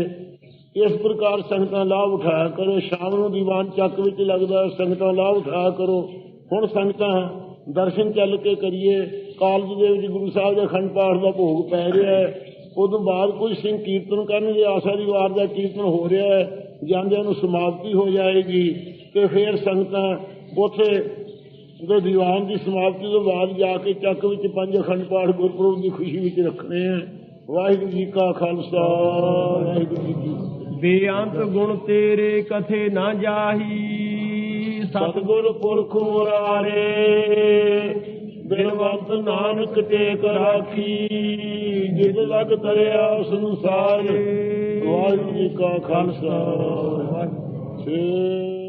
ਇਸ ਪ੍ਰਕਾਰ ਸੰਗਤਾਂ ਲਾਭ ਉਠਾਇਆ ਕਰੋ। ਸ਼ਾਮ ਨੂੰ ਦੀਵਾਨ ਚੱਕ ਵਿੱਚ ਲੱਗਦਾ ਸੰਗਤਾਂ ਲਾਭ ਉਠਾਇਆ ਕਰੋ। ਹੁਣ ਸੰਗਤਾਂ ਦਰਸ਼ਨ ਚੱਲ ਕੇ ਕਰੀਏ, ਕਾਲਜ ਦੇ ਗੁਰੂ ਸਾਹਿਬ ਦੇ ਅਖੰਡ ਪਾਠ ਦਾ ਭੋਗ ਪੈ ਰਿਹਾ ਹੈ। ਉਦੋਂ ਬਾਅਦ ਕੁਝ ਸਿੰਘ ਕੀਰਤਨ ਕਰਨਗੇ ਆਸਾ ਦੀ ਵਾਰ ਦਾ ਕੀਰਤਨ ਹੋ ਰਿਹਾ ਹੈ, ਜਾਂਦਿਆਂ ਨੂੰ ਸਮਾਪਤੀ ਹੋ ਜਾਏਗੀ ਤੇ ਫਿਰ ਸੰਗਤਾਂ ਉਥੇ ਦੇ ਦੀਵਾਨ ਦੀ ਸਮਾਪਤੀ ਤੋਂ ਬਾਅਦ ਜਾ ਕੇ ਚੱਕ ਵਿੱਚ ਪੰਜ ਅਖੰਡ ਪਾਠ ਗੁਰਪੁਰਬ ਦੀ ਖੁਸ਼ੀ ਵਿੱਚ ਰੱਖਣੇ ਹੈ। ਵਾਹਿਗੁਰੂ ਜੀ ਕਾ ਖਾਲਸਾ, ਵਾਹਿਗੁਰੂ ਜੀ ਕੀ
ਬੇਅੰਤ ਗੁਣ ਤੇਰੇ ਕਥੇ ਨਾ ਜਾਹੀ।
ਸਤਗੁਰ ਪੁਰਖ ਮੁਰਾਰੇ ਬਿਨਵੰਤ ਨਾਨਕ ਟੇਕ ਰਾਖੀ ਜਿਤ ਲਗ ਤਰਿਆ ਸੰਸਾਰ ਵਾਹਿਗੁਰੂ ਜੀ ਕਾ ਖਾਲਸਾ। ਸ੍ਰੀ